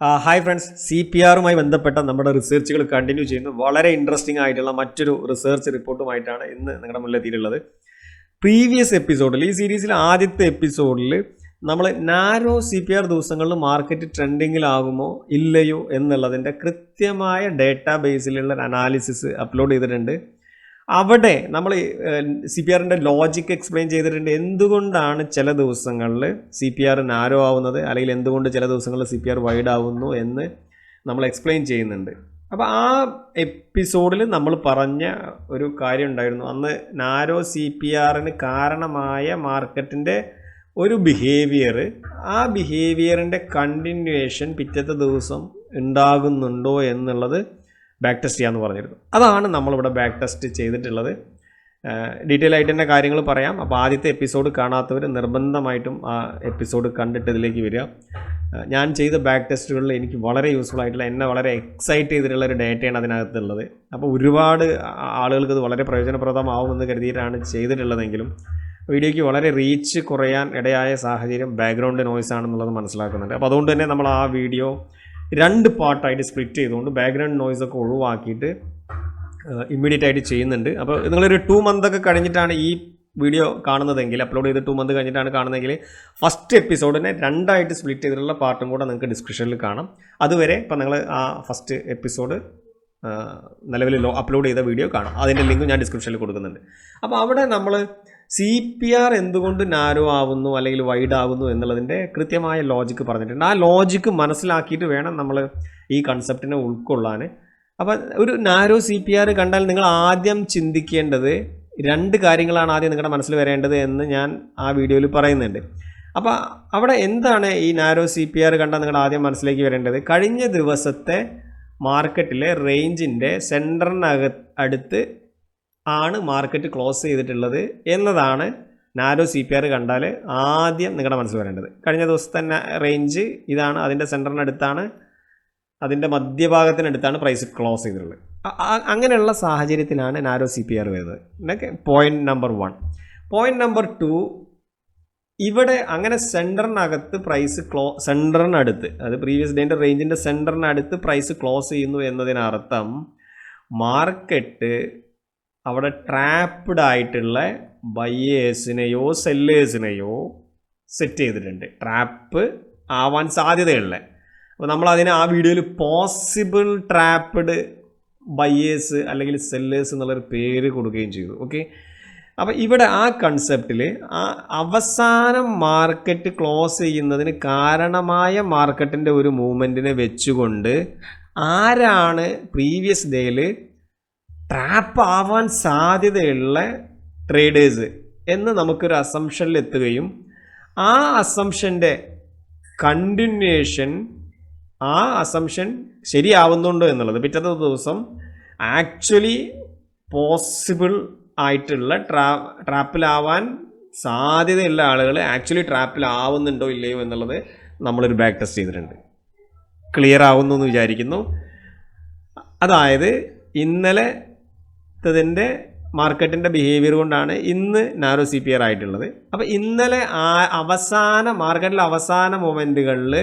Hi friends. C P ആറുമായി ബന്ധപ്പെട്ട നമ്മുടെ റിസർച്ചുകൾ കണ്ടിന്യൂ ചെയ്യുന്നു. വളരെ ഇൻട്രസ്റ്റിംഗ് ആയിട്ടുള്ള മറ്റൊരു റിസർച്ച് റിപ്പോർട്ടുമായിട്ടാണ് ഇന്ന് നിങ്ങളുടെ മുന്നിൽ എത്തിയിട്ടുള്ളത്. പ്രീവിയസ് എപ്പിസോഡിൽ ഈ സീരീസിൽ ആദ്യത്തെ എപ്പിസോഡിൽ നമ്മൾ നാരോ സി പി ആർ ദിവസങ്ങളിൽ മാർക്കറ്റ് ട്രെൻഡിങ്ങിലാകുമോ ഇല്ലയോ എന്നുള്ളതിന്റെ കൃത്യമായ ഡേറ്റാ ബേസിലുള്ള അനാലിസിസ് അപ്ലോഡ് ചെയ്തിട്ടുണ്ട്. അവിടെ നമ്മൾ സി പി ആറിന്റെ ലോജിക്ക് എക്സ്പ്ലെയിൻ ചെയ്തിട്ടുണ്ട്. എന്തുകൊണ്ടാണ് ചില ദിവസങ്ങളിൽ സി പി ആർ നാരോ ആവുന്നത് അല്ലെങ്കിൽ എന്തുകൊണ്ട് ചില ദിവസങ്ങളിൽ സി പി ആർ വൈഡ് ആവുന്നു എന്ന് നമ്മൾ എക്സ്പ്ലെയിൻ ചെയ്യുന്നുണ്ട്. അപ്പോൾ ആ എപ്പിസോഡിൽ നമ്മൾ പറഞ്ഞ ഒരു കാര്യം ഉണ്ടായിരുന്നു. അന്ന് നാരോ സി പി ആറിന് കാരണമായ മാർക്കറ്റിന്റെ ഒരു ബിഹേവിയർ ആ ബിഹേവിയറിന്റെ കണ്ടിന്യൂവേഷൻ പിറ്റത്തെ ദിവസം ഉണ്ടാകുന്നുണ്ടോ എന്നുള്ളത് ബാക്ക് ടെസ്റ്റ് ചെയ്യാമെന്ന് പറഞ്ഞിരുന്നു. അതാണ് നമ്മളിവിടെ ബാക്ക് ടെസ്റ്റ് ചെയ്തിട്ടുള്ളത്. ഡീറ്റെയിൽ ആയിട്ട് തന്നെ കാര്യങ്ങൾ പറയാം. അപ്പോൾ ആദ്യത്തെ എപ്പിസോഡ് കാണാത്തവർ നിർബന്ധമായിട്ടും ആ എപ്പിസോഡ് കണ്ടിട്ട് ഇതിലേക്ക് വരിക. ഞാൻ ചെയ്ത ബാക്ക് ടെസ്റ്റുകളിൽ എനിക്ക് വളരെ യൂസ്ഫുൾ ആയിട്ടുള്ള എന്നെ വളരെ എക്സൈറ്റ് ചെയ്തിട്ടുള്ള ഒരു ഡേറ്റയാണ് അതിനകത്തുള്ളത്. അപ്പോൾ ഒരുപാട് ആളുകൾക്ക് ഇത് വളരെ പ്രയോജനപ്രദമാവുമെന്ന് കരുതിയിട്ടാണ് ചെയ്തിട്ടുള്ളതെങ്കിലും വീഡിയോയ്ക്ക് വളരെ റീച്ച് കുറയാൻ ഇടയായ സാഹചര്യം ബാക്ക്ഗ്രൗണ്ട് നോയ്സ് ആണെന്നുള്ളത് മനസ്സിലാക്കുന്നുണ്ട്. അപ്പോൾ അതുകൊണ്ട് തന്നെ നമ്മൾ ആ വീഡിയോ രണ്ട് പാർട്ടായിട്ട് സ്പ്ലിറ്റ് ചെയ്തുകൊണ്ട് ബാക്ക്ഗ്രൗണ്ട് നോയ്സ് ഒക്കെ ഒഴിവാക്കിയിട്ട് ഇമ്മീഡിയറ്റ് ആയിട്ട് ചെയ്യുന്നുണ്ട്. അപ്പോൾ നിങ്ങളൊരു ടു മന്ത് ഒക്കെ കഴിഞ്ഞിട്ടാണ് ഈ വീഡിയോ കാണുന്നതെങ്കിൽ അപ്ലോഡ് ചെയ്ത് ടു മന്ത് കഴിഞ്ഞിട്ടാണ് കാണുന്നതെങ്കിൽ ഫസ്റ്റ് എപ്പിസോഡിനെ രണ്ടായിട്ട് സ്പ്ലിറ്റ് ചെയ്തിട്ടുള്ള പാർട്ടും കൂടെ നിങ്ങൾക്ക് ഡിസ്ക്രിപ്ഷനിൽ കാണാം. അതുവരെ ഇപ്പോൾ നിങ്ങൾ ആ ഫസ്റ്റ് എപ്പിസോഡ് നിലവിൽ അപ്ലോഡ് ചെയ്ത വീഡിയോ കാണാം. അതിന്റെ ലിങ്ക് ഞാൻ ഡിസ്ക്രിപ്ഷനിൽ കൊടുക്കുന്നുണ്ട്. അപ്പോൾ അവിടെ നമ്മൾ സി പി ആർ എന്തുകൊണ്ട് നാരോ ആവുന്നു അല്ലെങ്കിൽ വൈഡ് ആവുന്നു എന്നുള്ളതിന്റെ കൃത്യമായ ലോജിക്ക് പറഞ്ഞിട്ടുണ്ട്. ആ ലോജിക്ക് മനസ്സിലാക്കിയിട്ട് വേണം നമ്മൾ ഈ കൺസെപ്റ്റിനെ ഉൾക്കൊള്ളാൻ അപ്പം ഒരു നാരോ സി പി ആർ കണ്ടാൽ നിങ്ങൾ ആദ്യം ചിന്തിക്കേണ്ടത് രണ്ട് കാര്യങ്ങളാണ് ആദ്യം നിങ്ങളുടെ മനസ്സിൽ വരേണ്ടത് എന്ന് ഞാൻ ആ വീഡിയോയിൽ പറയുന്നുണ്ട്. അപ്പോൾ അവിടെ എന്താണ് ഈ നാരോ സി പി ആർ കണ്ടാൽ നിങ്ങൾ ആദ്യം മനസ്സിലേക്ക് വരേണ്ടത്? കഴിഞ്ഞ ദിവസത്തെ മാർക്കറ്റിലെ റേഞ്ചിന്റെ സെന്ററിനകത്ത് അടുത്ത് ആണ് മാർക്കറ്റ് ക്ലോസ് ചെയ്തിട്ടുള്ളത് എന്നതാണ് നാരോ സി പി ആർ കണ്ടാൽ ആദ്യം നിങ്ങളുടെ മനസ്സിൽ വരേണ്ടത്. കഴിഞ്ഞ ദിവസത്തെ റേഞ്ച് ഇതാണ് അതിന്റെ സെന്ററിനടുത്താണ് അതിന്റെ മധ്യഭാഗത്തിനടുത്താണ് പ്രൈസ് ക്ലോസ് ചെയ്തിട്ടുള്ളത്. അങ്ങനെയുള്ള സാഹചര്യത്തിലാണ് നാരോ സി പി ആർ വരുന്നത്. എന്നൊക്കെ point number one point number two ഇവിടെ അങ്ങനെ സെന്ററിനകത്ത് പ്രൈസ് ക്ലോ സെന്ററിനടുത്ത് അത് പ്രീവിയസ് ഡേന്റെ റേഞ്ചിന്റെ സെന്ററിനടുത്ത് പ്രൈസ് ക്ലോസ് ചെയ്യുന്നു എന്നതിനർത്ഥം മാർക്കറ്റ് അവിടെ ട്രാപ്ഡ് ആയിട്ടുള്ള ബയേഴ്സിനെയോ സെല്ലേഴ്സിനെയോ സെറ്റ് ചെയ്തിട്ടുണ്ട്. ട്രാപ്പ് ആവാൻ സാധ്യതയുള്ള അപ്പോൾ നമ്മൾ അതിനെ ആ വീഡിയോയിൽ പോസിബിൾ ട്രാപ്ഡ് ബയേഴ്സ് അല്ലെങ്കിൽ സെല്ലേഴ്സ് എന്നുള്ളൊരു പേര് കൊടുക്കുകയും ചെയ്തു. ഓക്കെ അപ്പോൾ ഇവിടെ ആ കൺസെപ്റ്റിൽ ആ അവസാനം മാർക്കറ്റ് ക്ലോസ് ചെയ്യുന്നതിന് കാരണമായ മാർക്കറ്റിന്റെ ഒരു മൂവ്മെന്റിനെ വെച്ചുകൊണ്ട് ആരാണ് പ്രീവിയസ് ഡേയിൽ ട്രാപ്പ് ആവാൻ സാധ്യതയുള്ള ട്രേഡേഴ്സ് എന്ന് നമുക്കൊരു അസംഷനിൽ എത്തുകയും ആ അസംഷന്റെ കണ്ടിന്യൂഷൻ ആ അസംഷൻ ശരിയാവുന്നുണ്ടോ എന്നുള്ളത് പിറ്റത്തെ ദിവസം ആക്ച്വലി പോസിബിൾ ആയിട്ടുള്ള ട്രാ ട്രാപ്പിലാവാൻ സാധ്യതയുള്ള ആളുകൾ ആക്ച്വലി ട്രാപ്പിലാവുന്നുണ്ടോ ഇല്ലയോ എന്നുള്ളത് നമ്മളൊരു ബാക്ക് ടെസ്റ്റ് ചെയ്തിട്ടുണ്ട്. ക്ലിയർ ആവുന്നു എന്ന് വിചാരിക്കുന്നു. അതായത് ഇന്നലെ ത്തതിന്റെ മാർക്കറ്റിന്റെ ബിഹേവിയർ കൊണ്ടാണ് ഇന്ന് നാരോ സി പി ആർ ആയിട്ടുള്ളത്. അപ്പോൾ ഇന്നലെ അവസാന മാർക്കറ്റിലെ അവസാന മൊമെന്റുകളിൽ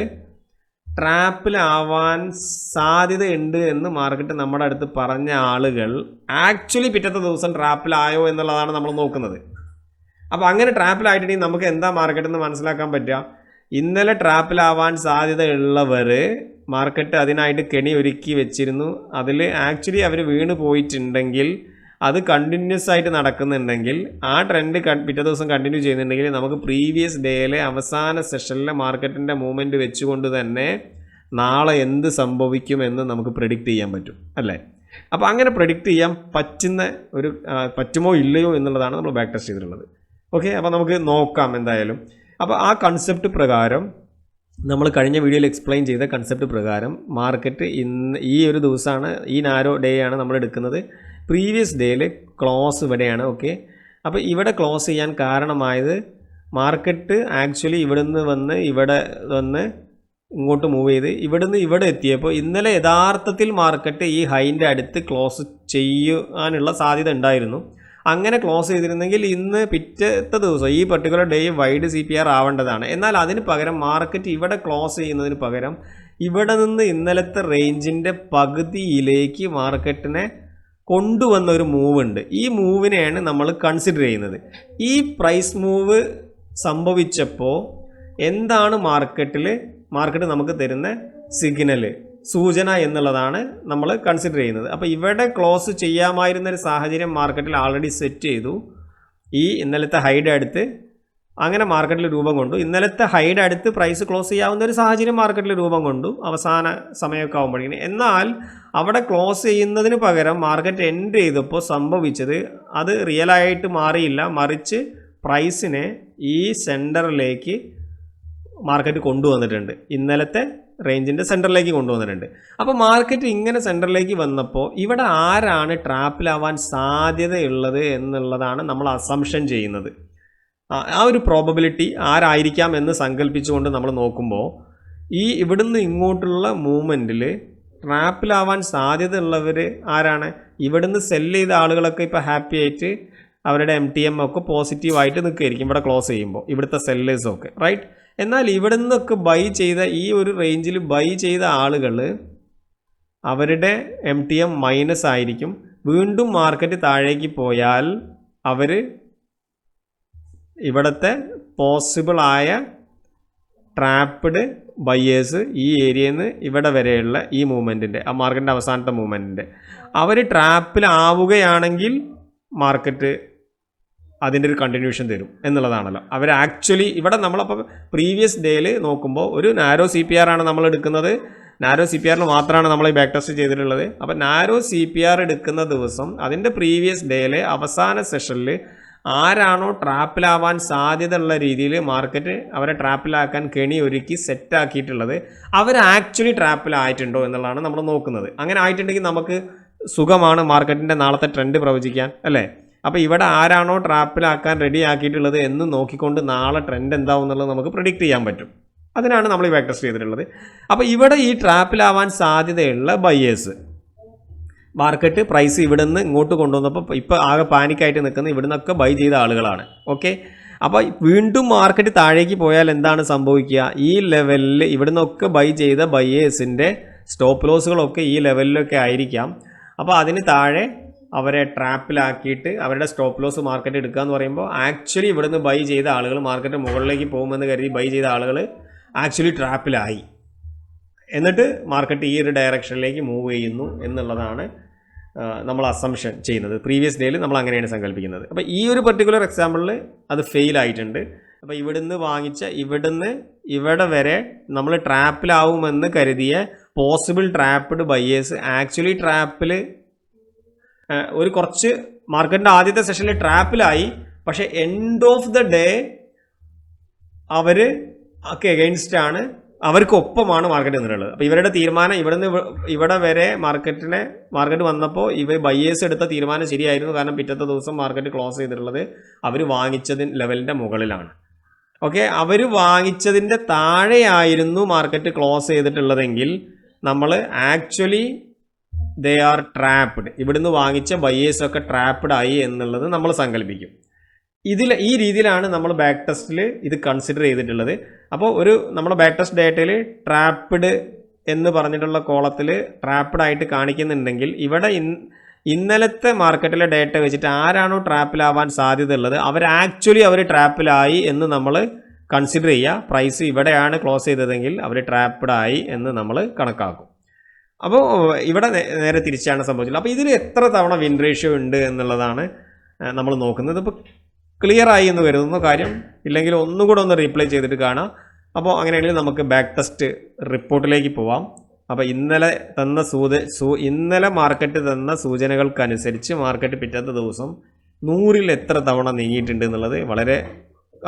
ട്രാപ്പിലാവാൻ സാധ്യതയുണ്ട് എന്ന് മാർക്കറ്റ് നമ്മുടെ അടുത്ത് പറഞ്ഞ ആളുകൾ ആക്ച്വലി പിറ്റത്തെ ദിവസം ട്രാപ്പിലായോ എന്നുള്ളതാണ് നമ്മൾ നോക്കുന്നത്. അപ്പോൾ അങ്ങനെ ട്രാപ്പിലായിട്ടുണ്ടെങ്കിൽ നമുക്ക് എന്താ മാർക്കറ്റ് എന്ന് മനസ്സിലാക്കാൻ പറ്റുക? ഇന്നലെ ട്രാപ്പിലാവാൻ സാധ്യതയുള്ളവർ മാർക്കറ്റ് അതിനായിട്ട് കെണി ഒരുക്കി വെച്ചിരുന്നു. അതിൽ ആക്ച്വലി അവർ വീണ് പോയിട്ടുണ്ടെങ്കിൽ അത് കണ്ടിന്യൂസ് ആയിട്ട് നടക്കുന്നുണ്ടെങ്കിൽ ആ ട്രെൻഡ് പിറ്റേ ദിവസം കണ്ടിന്യൂ ചെയ്യുന്നുണ്ടെങ്കിൽ നമുക്ക് പ്രീവിയസ് ഡേയിലെ അവസാന സെഷനിലെ മാർക്കറ്റിന്റെ മൂവ്മെന്റ് വെച്ചുകൊണ്ട് തന്നെ നാളെ എന്ത് സംഭവിക്കുമെന്ന് നമുക്ക് പ്രെഡിക്റ്റ് ചെയ്യാൻ പറ്റും അല്ലേ? അപ്പോൾ അങ്ങനെ പ്രെഡിക്റ്റ് ചെയ്യാൻ പറ്റുന്ന ഒരു പറ്റുമോ ഇല്ലയോ എന്നുള്ളതാണ് നമ്മൾ ബാക്ക് ടെസ്റ്റ് ചെയ്തിട്ടുള്ളത്. ഓക്കെ അപ്പോൾ നമുക്ക് നോക്കാം എന്തായാലും. അപ്പോൾ ആ കൺസെപ്റ്റ് പ്രകാരം നമ്മൾ കഴിഞ്ഞ വീഡിയോയിൽ എക്സ്പ്ലെയിൻ ചെയ്ത കൺസെപ്റ്റ് പ്രകാരം മാർക്കറ്റ് ഇന്ന് ഈ ഒരു ദിവസമാണ് ഈ നാരോ ഡേ ആണ് നമ്മൾ എടുക്കുന്നത്. പ്രീവിയസ് ഡേയിൽ ക്ലോസ് ഇവിടെയാണ് ഓക്കെ അപ്പോൾ ഇവിടെ ക്ലോസ് ചെയ്യാൻ കാരണമായത് മാർക്കറ്റ് ആക്ച്വലി ഇവിടെ നിന്ന് വന്ന് ഇവിടെ വന്ന് ഇങ്ങോട്ട് മൂവ് ചെയ്ത് ഇവിടെ നിന്ന് ഇവിടെ എത്തിയപ്പോൾ ഇന്നലെ യഥാർത്ഥത്തിൽ മാർക്കറ്റ് ഈ ഹൈന്റെ അടുത്ത് ക്ലോസ് ചെയ്യാനുള്ള സാധ്യത ഉണ്ടായിരുന്നു. അങ്ങനെ ക്ലോസ് ചെയ്തിരുന്നെങ്കിൽ ഇന്ന് പിറ്റത്തെ ദിവസം ഈ particular day wide C P R ആവേണ്ടതാണ്. എന്നാൽ അതിന് പകരം മാർക്കറ്റ് ഇവിടെ ക്ലോസ് ചെയ്യുന്നതിന് പകരം ഇവിടെ നിന്ന് ഇന്നലത്തെ റേഞ്ചിന്റെ പകുതിയിലേക്ക് മാർക്കറ്റിനെ കൊണ്ടുവന്ന ഒരു മൂവ് ഉണ്ട്. ഈ മൂവിനെയാണ് നമ്മൾ കൺസിഡർ ചെയ്യുന്നത്. ഈ പ്രൈസ് മൂവ് സംഭവിച്ചപ്പോൾ എന്താണ് മാർക്കറ്റിൽ മാർക്കറ്റ് നമുക്ക് തരുന്ന സിഗ്നൽ സൂചന എന്നുള്ളതാണ് നമ്മൾ കൺസിഡർ ചെയ്യുന്നത്. അപ്പോൾ ഇവിടെ ക്ലോസ് ചെയ്യാമായിരുന്ന ഒരു സാഹചര്യം മാർക്കറ്റിൽ ആൾറെഡി സെറ്റ് ചെയ്തു. ഈ ഇന്നലത്തെ ഹൈഡ് അടുത്ത് അങ്ങനെ മാർക്കറ്റിൽ രൂപം കൊണ്ടു. ഇന്നലത്തെ ഹൈഡ് അടുത്ത് പ്രൈസ് ക്ലോസ് ചെയ്യാവുന്ന ഒരു സാഹചര്യം മാർക്കറ്റിൽ രൂപം കൊണ്ടു. അവസാന സമയമൊക്കെ ആകുമ്പോഴേക്കും എന്നാൽ അവിടെ ക്ലോസ് ചെയ്യുന്നതിന് പകരം മാർക്കറ്റ് എൻഡ് ചെയ്തപ്പോൾ സംഭവിച്ചത് അത് റിയലായിട്ട് മാറിയില്ല. മറിച്ച് പ്രൈസിനെ ഈ സെന്ററിലേക്ക് മാർക്കറ്റ് കൊണ്ടുവന്നിട്ടുണ്ട്. ഇന്നലത്തെ റേഞ്ചിന്റെ സെന്ററിലേക്ക് കൊണ്ടുവന്നിട്ടുണ്ട്. അപ്പോൾ മാർക്കറ്റ് ഇങ്ങനെ സെന്ററിലേക്ക് വന്നപ്പോൾ ഇവിടെ ആരാണ് ട്രാപ്പിലാവാൻ സാധ്യതയുള്ളത് എന്നുള്ളതാണ് നമ്മൾ അസംഷൻ ചെയ്യുന്നത്. ആ- ഒരു പ്രോബബിലിറ്റി ആരായിരിക്കാം എന്ന് സങ്കല്പിച്ചുകൊണ്ട് നമ്മൾ നോക്കുമ്പോൾ ഈ ഇവിടുന്ന് ഇങ്ങോട്ടുള്ള മൂവ്മെന്റിൽ ട്രാപ്പിലാവാൻ സാധ്യതയുള്ളവർ ആരാണ്? ഇവിടുന്ന് സെല്ല് ചെയ്ത ആളുകളൊക്കെ ഇപ്പോൾ ഹാപ്പി ആയിട്ട് അവരുടെ എം ടി എം ഒക്കെ പോസിറ്റീവായിട്ട് നിൽക്കുകയായിരിക്കും ഇവിടെ ക്ലോസ് ചെയ്യുമ്പോൾ ഇവിടുത്തെ സെല്ലേഴ്സൊക്കെ റൈറ്റ് എന്നാൽ ഇവിടെ നിന്നൊക്കെ ബൈ ചെയ്ത ഈ ഒരു റേഞ്ചിൽ ബൈ ചെയ്ത ആളുകൾ അവരുടെ എം ടി എം മൈനസ് ആയിരിക്കും. വീണ്ടും മാർക്കറ്റ് താഴേക്ക് പോയാൽ അവർ ഇവിടുത്തെ പോസിബിളായ ട്രാപ്പ്ഡ് ബയ്യേഴ്സ് ഈ ഏരിയയിൽ നിന്ന് ഇവിടെ വരെയുള്ള ഈ മൂവ്മെന്റിന്റെ ആ മാർക്കറ്റിന്റെ അവസാനത്തെ മൂവ്മെന്റിന്റെ അവർ ട്രാപ്പിലാവുകയാണെങ്കിൽ മാർക്കറ്റ് അതിന്റെ ഒരു കണ്ടിന്യൂഷൻ തരും എന്നുള്ളതാണല്ലോ. അവർ ആക്ച്വലി ഇവിടെ നമ്മളപ്പോൾ പ്രീവിയസ് ഡേയിൽ നോക്കുമ്പോൾ ഒരു നാരോ സി പി ആർ ആണ് നമ്മൾ എടുക്കുന്നത്. നാരോ സി പി ആറിന് മാത്രമാണ് നമ്മൾ ഈ ബാക്ക് ടെസ്റ്റ് ചെയ്തിട്ടുള്ളത്. അപ്പോൾ നാരോ സി പി ആർ എടുക്കുന്ന ദിവസം അതിന്റെ പ്രീവിയസ് ഡേയിലെ അവസാന സെഷനിൽ ആരാണോ ട്രാപ്പിലാവാൻ സാധ്യതയുള്ള രീതിയിൽ മാർക്കറ്റ് അവരെ ട്രാപ്പിലാക്കാൻ കെണി ഒരുക്കി സെറ്റാക്കിയിട്ടുള്ളത് അവർ ആക്ച്വലി ട്രാപ്പിലായിട്ടുണ്ടോ എന്നുള്ളതാണ് നമ്മൾ നോക്കുന്നത്. അങ്ങനെ ആയിട്ടുണ്ടെങ്കിൽ നമുക്ക് സുഖമാണ് മാർക്കറ്റിന്റെ നാളത്തെ ട്രെൻഡ് പ്രവചിക്കാൻ അല്ലേ? അപ്പോൾ ഇവിടെ ആരാണോ ട്രാപ്പിലാക്കാൻ റെഡി ആക്കിയിട്ടുള്ളത് എന്ന് നോക്കിക്കൊണ്ട് നാളെ ട്രെൻഡ് എന്താവും എന്നുള്ളത് നമുക്ക് പ്രിഡിക്റ്റ് ചെയ്യാൻ പറ്റും. അതിനാണ് നമ്മൾ ഈ ബാക്ക് ചെയ്തിട്ടുള്ളത്. അപ്പോൾ ഇവിടെ ഈ ട്രാപ്പിലാവാൻ സാധ്യതയുള്ള ബയ്യേഴ്സ് മാർക്കറ്റ് പ്രൈസ് ഇവിടെ നിന്ന് ഇങ്ങോട്ട് കൊണ്ടുവന്നപ്പോൾ ഇപ്പോൾ ആകെ പാനിക്കായിട്ട് നിൽക്കുന്ന ഇവിടെ നിന്നൊക്കെ ബൈ ചെയ്ത ആളുകളാണ്. ഓക്കെ അപ്പോൾ വീണ്ടും മാർക്കറ്റ് താഴേക്ക് പോയാൽ എന്താണ് സംഭവിക്കുക? ഈ ലെവലിൽ ഇവിടെ നിന്നൊക്കെ ബൈ ചെയ്ത ബയ്യേഴ്സിന്റെ സ്റ്റോപ്പ് ലോസുകളൊക്കെ ഈ ലെവലിലൊക്കെ ആയിരിക്കാം. അപ്പോൾ അതിന് താഴെ അവരെ ട്രാപ്പിലാക്കിയിട്ട് അവരുടെ സ്റ്റോപ്പ് ലോസ് മാർക്കറ്റ് എടുക്കുക എന്ന് പറയുമ്പോൾ ആക്ച്വലി ഇവിടുന്ന് ബൈ ചെയ്ത ആളുകൾ മാർക്കറ്റ് മുകളിലേക്ക് പോകുമെന്ന് കരുതി ബൈ ചെയ്ത ആളുകൾ ആക്ച്വലി ട്രാപ്പിലായി. എന്നിട്ട് മാർക്കറ്റ് ഈ ഒരു ഡയറക്ഷനിലേക്ക് മൂവ് ചെയ്യുന്നു എന്നുള്ളതാണ് നമ്മൾ അസംഷൻ ചെയ്യുന്നത്. പ്രീവിയസ് ഡേയിൽ നമ്മൾ അങ്ങനെയാണ് സങ്കല്പിക്കുന്നത്. അപ്പോൾ ഈ ഒരു പെർട്ടിക്കുലർ എക്സാമ്പിളിൽ അത് ഫെയിൽ ആയിട്ടുണ്ട്. അപ്പോൾ ഇവിടുന്ന് വാങ്ങിച്ച ഇവിടുന്ന് ഇവിടെ വരെ നമ്മൾ ട്രാപ്പിലാവുമെന്ന് കരുതിയ പോസിബിൾ ട്രാപ്പിഡ് ബയ്യേഴ്സ് ആക്ച്വലി ട്രാപ്പിൽ ഒരു കുറച്ച് മാർക്കറ്റിന്റെ ആദ്യത്തെ സെഷനിൽ ട്രാപ്പിലായി പക്ഷേ എൻഡ് ഓഫ് ദ ഡേ അവർ ഒക്കെ എഗെയിൻസ്റ്റ് ആണ്. അവർക്കൊപ്പമാണ് മാർക്കറ്റ് നിന്നിട്ടുള്ളത് അപ്പോൾ ഇവരുടെ തീരുമാനം ഇവിടെ നിന്ന് ഇവിടെ വരെ മാർക്കറ്റിനെ മാർക്കറ്റ് വന്നപ്പോൾ ഇവർ ബയ്യേഴ്സ് എടുത്ത തീരുമാനം ശരിയായിരുന്നു. കാരണം പിറ്റത്തെ ദിവസം മാർക്കറ്റ് ക്ലോസ് ചെയ്തിട്ടുള്ളത് അവർ വാങ്ങിച്ചതിന് ലെവലിന്റെ മുകളിലാണ്. ഓക്കെ അവർ വാങ്ങിച്ചതിന്റെ താഴെയായിരുന്നു മാർക്കറ്റ് ക്ലോസ് ചെയ്തിട്ടുള്ളതെങ്കിൽ നമ്മൾ ആക്ച്വലി ദേ ആർ ട്രാപ്ഡ് ഇവിടുന്ന് വാങ്ങിച്ച ബയേഴ്സ് ഒക്കെ ട്രാപ്ഡ് ആയി എന്നുള്ളത് നമ്മൾ സങ്കല്പിക്കും. ഇതിൽ ഈ രീതിയിലാണ് നമ്മൾ ബാക്ക് ടെസ്റ്റിൽ ഇത് കൺസിഡർ ചെയ്തിട്ടുള്ളത്. അപ്പോൾ ഒരു നമ്മുടെ ബാക്ക് ടെസ്റ്റ് ഡേറ്റയിൽ ട്രാപ്ഡ് എന്ന് പറഞ്ഞിട്ടുള്ള കോളത്തിൽ ട്രാപ്ഡ് ആയിട്ട് കാണിക്കുന്നുണ്ടെങ്കിൽ ഇവിടെ ഇന്നലത്തെ മാർക്കറ്റിലെ ഡേറ്റ വെച്ചിട്ട് ആരാണോ ട്രാപ്പിലാവാൻ സാധ്യതയുള്ളത് അവർ ആക്ച്വലി അവർ ട്രാപ്പിലായി എന്ന് നമ്മൾ കൺസിഡർ ചെയ്യുക. പ്രൈസ് ഇവിടെയാണ് ക്ലോസ് ചെയ്തതെങ്കിൽ അവർ ട്രാപ്ഡ് ആയി എന്ന് നമ്മൾ കണക്കാക്കും. അപ്പോൾ ഇവിടെ നേരെ തിരിച്ചാണ് സംഭവിച്ചത്. അപ്പോൾ ഇതിൽ എത്ര തവണ വിൻ റേഷ്യോ ഉണ്ട് എന്നുള്ളതാണ് നമ്മൾ നോക്കുന്നത്. ഇപ്പോൾ ക്ലിയർ ആയി എന്ന് കരുതുന്നു കാര്യം ഇല്ലെങ്കിൽ ഒന്നും കൂടെ ഒന്ന് റീപ്ലൈ ചെയ്തിട്ട് കാണാം. അപ്പോൾ അങ്ങനെയാണെങ്കിൽ നമുക്ക് ബാക്ക് ടെസ്റ്റ് റിപ്പോർട്ടിലേക്ക് പോവാം. അപ്പോൾ ഇന്നലെ തന്ന സൂച സൂ ഇന്നലെ മാർക്കറ്റ് തന്ന സൂചനകൾക്കനുസരിച്ച് മാർക്കറ്റ് പിറ്റത്തെ ദിവസം നൂറിൽ എത്ര തവണ നീങ്ങിയിട്ടുണ്ട് എന്നുള്ളത് വളരെ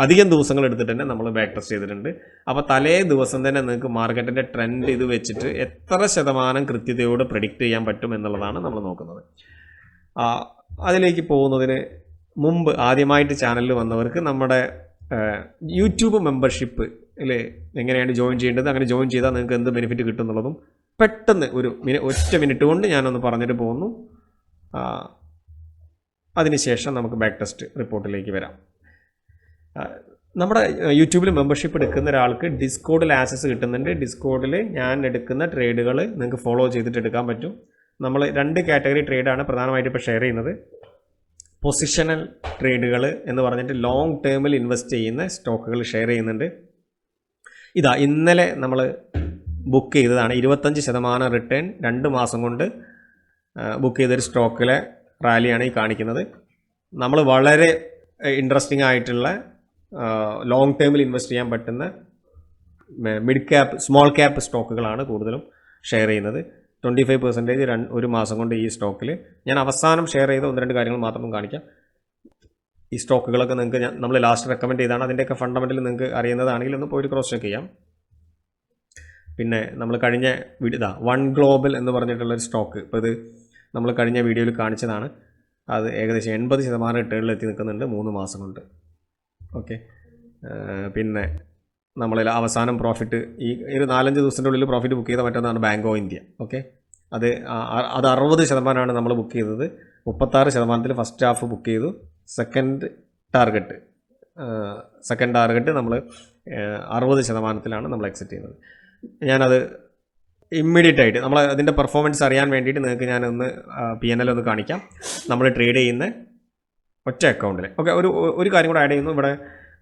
അധികം ദിവസങ്ങൾ എടുത്തിട്ട് തന്നെ നമ്മൾ ബാക്ക് ടെസ്റ്റ് ചെയ്തിട്ടുണ്ട്. അപ്പോൾ തലേ ദിവസം തന്നെ നിങ്ങൾക്ക് മാർക്കറ്റിന്റെ ട്രെൻഡ് ഇത് വെച്ചിട്ട് എത്ര ശതമാനം കൃത്യതയോട് പ്രഡിക്റ്റ് ചെയ്യാൻ പറ്റും എന്നുള്ളതാണ് നമ്മൾ നോക്കുന്നത്. അതിലേക്ക് പോകുന്നതിന് മുമ്പ് ആദ്യമായിട്ട് ചാനലിൽ വന്നവർക്ക് നമ്മുടെ യൂട്യൂബ് മെമ്പർഷിപ്പ് അല്ലേ എങ്ങനെയാണ് ജോയിൻ ചെയ്യേണ്ടത് അങ്ങനെ ജോയിൻ ചെയ്താൽ നിങ്ങൾക്ക് എന്ത് ബെനിഫിറ്റ് കിട്ടും എന്നുള്ളതും പെട്ടെന്ന് ഒരു മിനി ഒറ്റ മിനിറ്റ് കൊണ്ട് ഞാനൊന്ന് പറഞ്ഞിട്ട് പോകുന്നു. അതിനുശേഷം നമുക്ക് ബാക്ക് ടെസ്റ്റ് റിപ്പോർട്ടിലേക്ക് വരാം. നമ്മുടെ യൂട്യൂബിൽ മെമ്പർഷിപ്പ് എടുക്കുന്ന ഒരാൾക്ക് ഡിസ്കോഡിൽ ആക്സസ് കിട്ടുന്നുണ്ട്. ഡിസ്കോഡിൽ ഞാൻ എടുക്കുന്ന ട്രേഡുകൾ നിങ്ങൾക്ക് ഫോളോ ചെയ്തിട്ട് എടുക്കാൻ പറ്റും. നമ്മൾ രണ്ട് കാറ്റഗറി ട്രേഡാണ് പ്രധാനമായിട്ട് ഇപ്പോൾ ഷെയർ ചെയ്യുന്നത്. പൊസിഷണൽ ട്രേഡുകൾ എന്ന് പറഞ്ഞിട്ട് ലോങ് ടേമിൽ ഇൻവെസ്റ്റ് ചെയ്യുന്ന സ്റ്റോക്കുകൾ ഷെയർ ചെയ്യുന്നുണ്ട്. ഇതാ ഇന്നലെ നമ്മൾ ബുക്ക് ചെയ്തതാണ് ഇരുപത്തഞ്ച് ശതമാനം റിട്ടേൺ രണ്ട് മാസം കൊണ്ട് ബുക്ക് ചെയ്തൊരു സ്റ്റോക്കിലെ റാലിയാണ് ഈ കാണിക്കുന്നത്. നമ്മൾ വളരെ ഇൻട്രസ്റ്റിംഗ് ആയിട്ടുള്ള ലോങ് ടേമിൽ ഇൻവെസ്റ്റ് ചെയ്യാൻ പറ്റുന്ന മിഡ് ക്യാപ്പ് സ്മോൾ ക്യാപ്പ് സ്റ്റോക്കുകളാണ് കൂടുതലും ഷെയർ ചെയ്യുന്നത്. ട്വന്റി ഫൈവ് പെർസെന്റേജ് ഒരു മാസം കൊണ്ട് ഈ സ്റ്റോക്കിൽ ഞാൻ അവസാനം ഷെയർ ചെയ്ത ഒന്ന് രണ്ട് കാര്യങ്ങൾ മാത്രം കാണിക്കാം. ഈ സ്റ്റോക്കുകളൊക്കെ നിങ്ങൾക്ക് നമ്മൾ ലാസ്റ്റ് റെക്കമെൻഡ് ചെയ്താണ് അതിന്റെയൊക്കെ ഫണ്ടമെന്റൽ നിങ്ങൾക്ക് അറിയുന്നതാണെങ്കിൽ ഒന്ന് പോയിട്ട് ക്രോസ് ചെക്ക് ചെയ്യാം. പിന്നെ നമ്മൾ കഴിഞ്ഞ വീഡിയോ ഇതാ വൺ ഗ്ലോബൽ എന്ന് പറഞ്ഞിട്ടുള്ളൊരു സ്റ്റോക്ക് ഇപ്പോൾ ഇത് നമ്മൾ കഴിഞ്ഞ വീഡിയോയിൽ കാണിച്ചതാണ്. അത് ഏകദേശം എൺപത് ശതമാനം റിട്ടേണിൽ എത്തി നിൽക്കുന്നുണ്ട് മൂന്ന് മാസം കൊണ്ട്. ഓക്കെ. പിന്നെ നമ്മളിൽ അവസാനം പ്രോഫിറ്റ് ഈ ഒരു നാലഞ്ച് ദിവസത്തിന്റെ ഉള്ളിൽ പ്രോഫിറ്റ് ബുക്ക് ചെയ്ത മറ്റൊന്നാണ് ബാങ്ക് ഓഫ് ഇന്ത്യ ഓക്കെ? അത് അത് അറുപത് ശതമാനമാണ് നമ്മൾ ബുക്ക് ചെയ്തത്. മുപ്പത്താറ് ശതമാനത്തിൽ ഫസ്റ്റ് ഹാഫ് ബുക്ക് ചെയ്തു. സെക്കൻഡ് ടാർഗറ്റ് സെക്കൻഡ് ടാർഗറ്റ് നമ്മൾ അറുപത് ശതമാനത്തിലാണ് നമ്മൾ എക്സെപ്റ്റ് ചെയ്യുന്നത് ഞാനത് ഇമ്മീഡിയറ്റ് ആയിട്ട് നമ്മൾ അതിന്റെ പെർഫോമൻസ് അറിയാൻ വേണ്ടിയിട്ട് നിങ്ങൾക്ക് ഞാനൊന്ന് പി എൻ എൽ ഒന്ന് കാണിക്കാം. നമ്മൾ ട്രേഡ് ചെയ്യുന്ന ഒറ്റ അക്കൗണ്ടിൽ ഓക്കെ ഒരു ഒരു കാര്യം കൂടെ ആഡ് ചെയ്യുന്നു. ഇവിടെ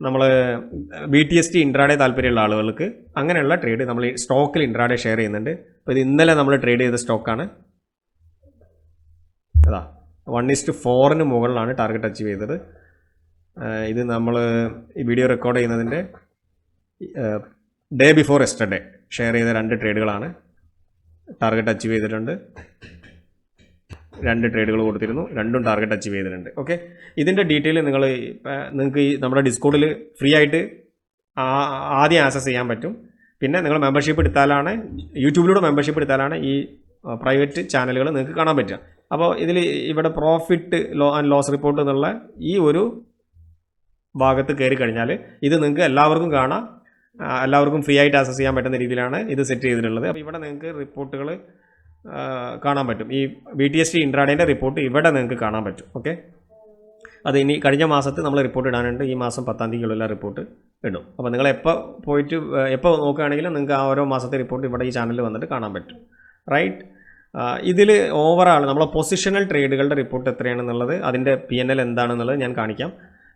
നമ്മൾ B T S T intraday താല്പര്യമുള്ള ആളുകൾക്ക് അങ്ങനെയുള്ള ട്രേഡ് നമ്മൾ സ്റ്റോക്കിൽ ഇൻട്രാഡേ ഷെയർ ചെയ്യുന്നുണ്ട്. അപ്പോൾ ഇത് ഇന്നലെ നമ്മൾ ട്രേഡ് ചെയ്ത സ്റ്റോക്കാണ് അതാ വൺ ഇസ്റ്റ് ഫോറിന് മുകളിലാണ് ടാർഗറ്റ് അച്ചീവ് ചെയ്തത്. ഇത് നമ്മൾ ഈ വീഡിയോ റെക്കോർഡ് ചെയ്യുന്നതിന്റെ ഡേ ബിഫോർ എസ്റ്റർഡേ ഷെയർ ചെയ്ത രണ്ട് ട്രേഡുകളാണ് ടാർഗറ്റ് അച്ചീവ് ചെയ്തിട്ടുണ്ട്. രണ്ട് ട്രേഡുകൾ കൊടുത്തിരുന്നു രണ്ടും ടാർഗറ്റ് അച്ചീവ് ചെയ്തിട്ടുണ്ട്. ഓക്കെ ഇതിന്റെ ഡീറ്റെയിൽ നിങ്ങൾ നിങ്ങൾക്ക് ഈ നമ്മുടെ ഡിസ്കൗണ്ടിൽ ഫ്രീ ആയിട്ട് ആദ്യം ആക്സസ് ചെയ്യാൻ പറ്റും. പിന്നെ നിങ്ങൾ മെമ്പർഷിപ്പ് എടുത്താലാണ് യൂട്യൂബിലൂടെ മെമ്പർഷിപ്പ് എടുത്താലാണ് ഈ പ്രൈവറ്റ് ചാനലുകൾ നിങ്ങൾക്ക് കാണാൻ പറ്റുക. അപ്പോൾ ഇതിൽ ഇവിടെ profit low and loss report എന്നുള്ള ഈ ഒരു ഭാഗത്ത് കയറി കഴിഞ്ഞാൽ ഇത് നിങ്ങൾക്ക് എല്ലാവർക്കും കാണാം. എല്ലാവർക്കും ഫ്രീ ആയിട്ട് ആക്സസ് ചെയ്യാൻ പറ്റുന്ന രീതിയിലാണ് ഇത് സെറ്റ് ചെയ്തിട്ടുള്ളത്. അപ്പോൾ ഇവിടെ നിങ്ങൾക്ക് റിപ്പോർട്ടുകൾ കാണാൻ പറ്റും. ഈ ബി ടി എസ് ടി ഇൻട്രാഡേന്റെ റിപ്പോർട്ട് ഇവിടെ നിങ്ങൾക്ക് കാണാൻ പറ്റും. ഓക്കെ അത് ഇനി കഴിഞ്ഞ മാസത്ത് നമ്മൾ റിപ്പോർട്ട് ഇടാനുണ്ട്. ഈ മാസം പത്താം തീയതിക്കുള്ള റിപ്പോർട്ട് ഇടും. അപ്പോൾ നിങ്ങൾ എപ്പോൾ പോയിട്ട് എപ്പോൾ നോക്കുകയാണെങ്കിലും നിങ്ങൾക്ക് ആ ഓരോ മാസത്തെ റിപ്പോർട്ട് ഇവിടെ ഈ ചാനലിൽ വന്നിട്ട് കാണാൻ പറ്റും. റൈറ്റ് ഇതിൽ ഓവറാൾ നമ്മളെ പൊസിഷണൽ ട്രേഡുകളുടെ റിപ്പോർട്ട് എത്രയാണെന്നുള്ളത് അതിന്റെ പി എൻ എൽ എന്താണെന്നുള്ളത് ഞാൻ കാണിക്കാം.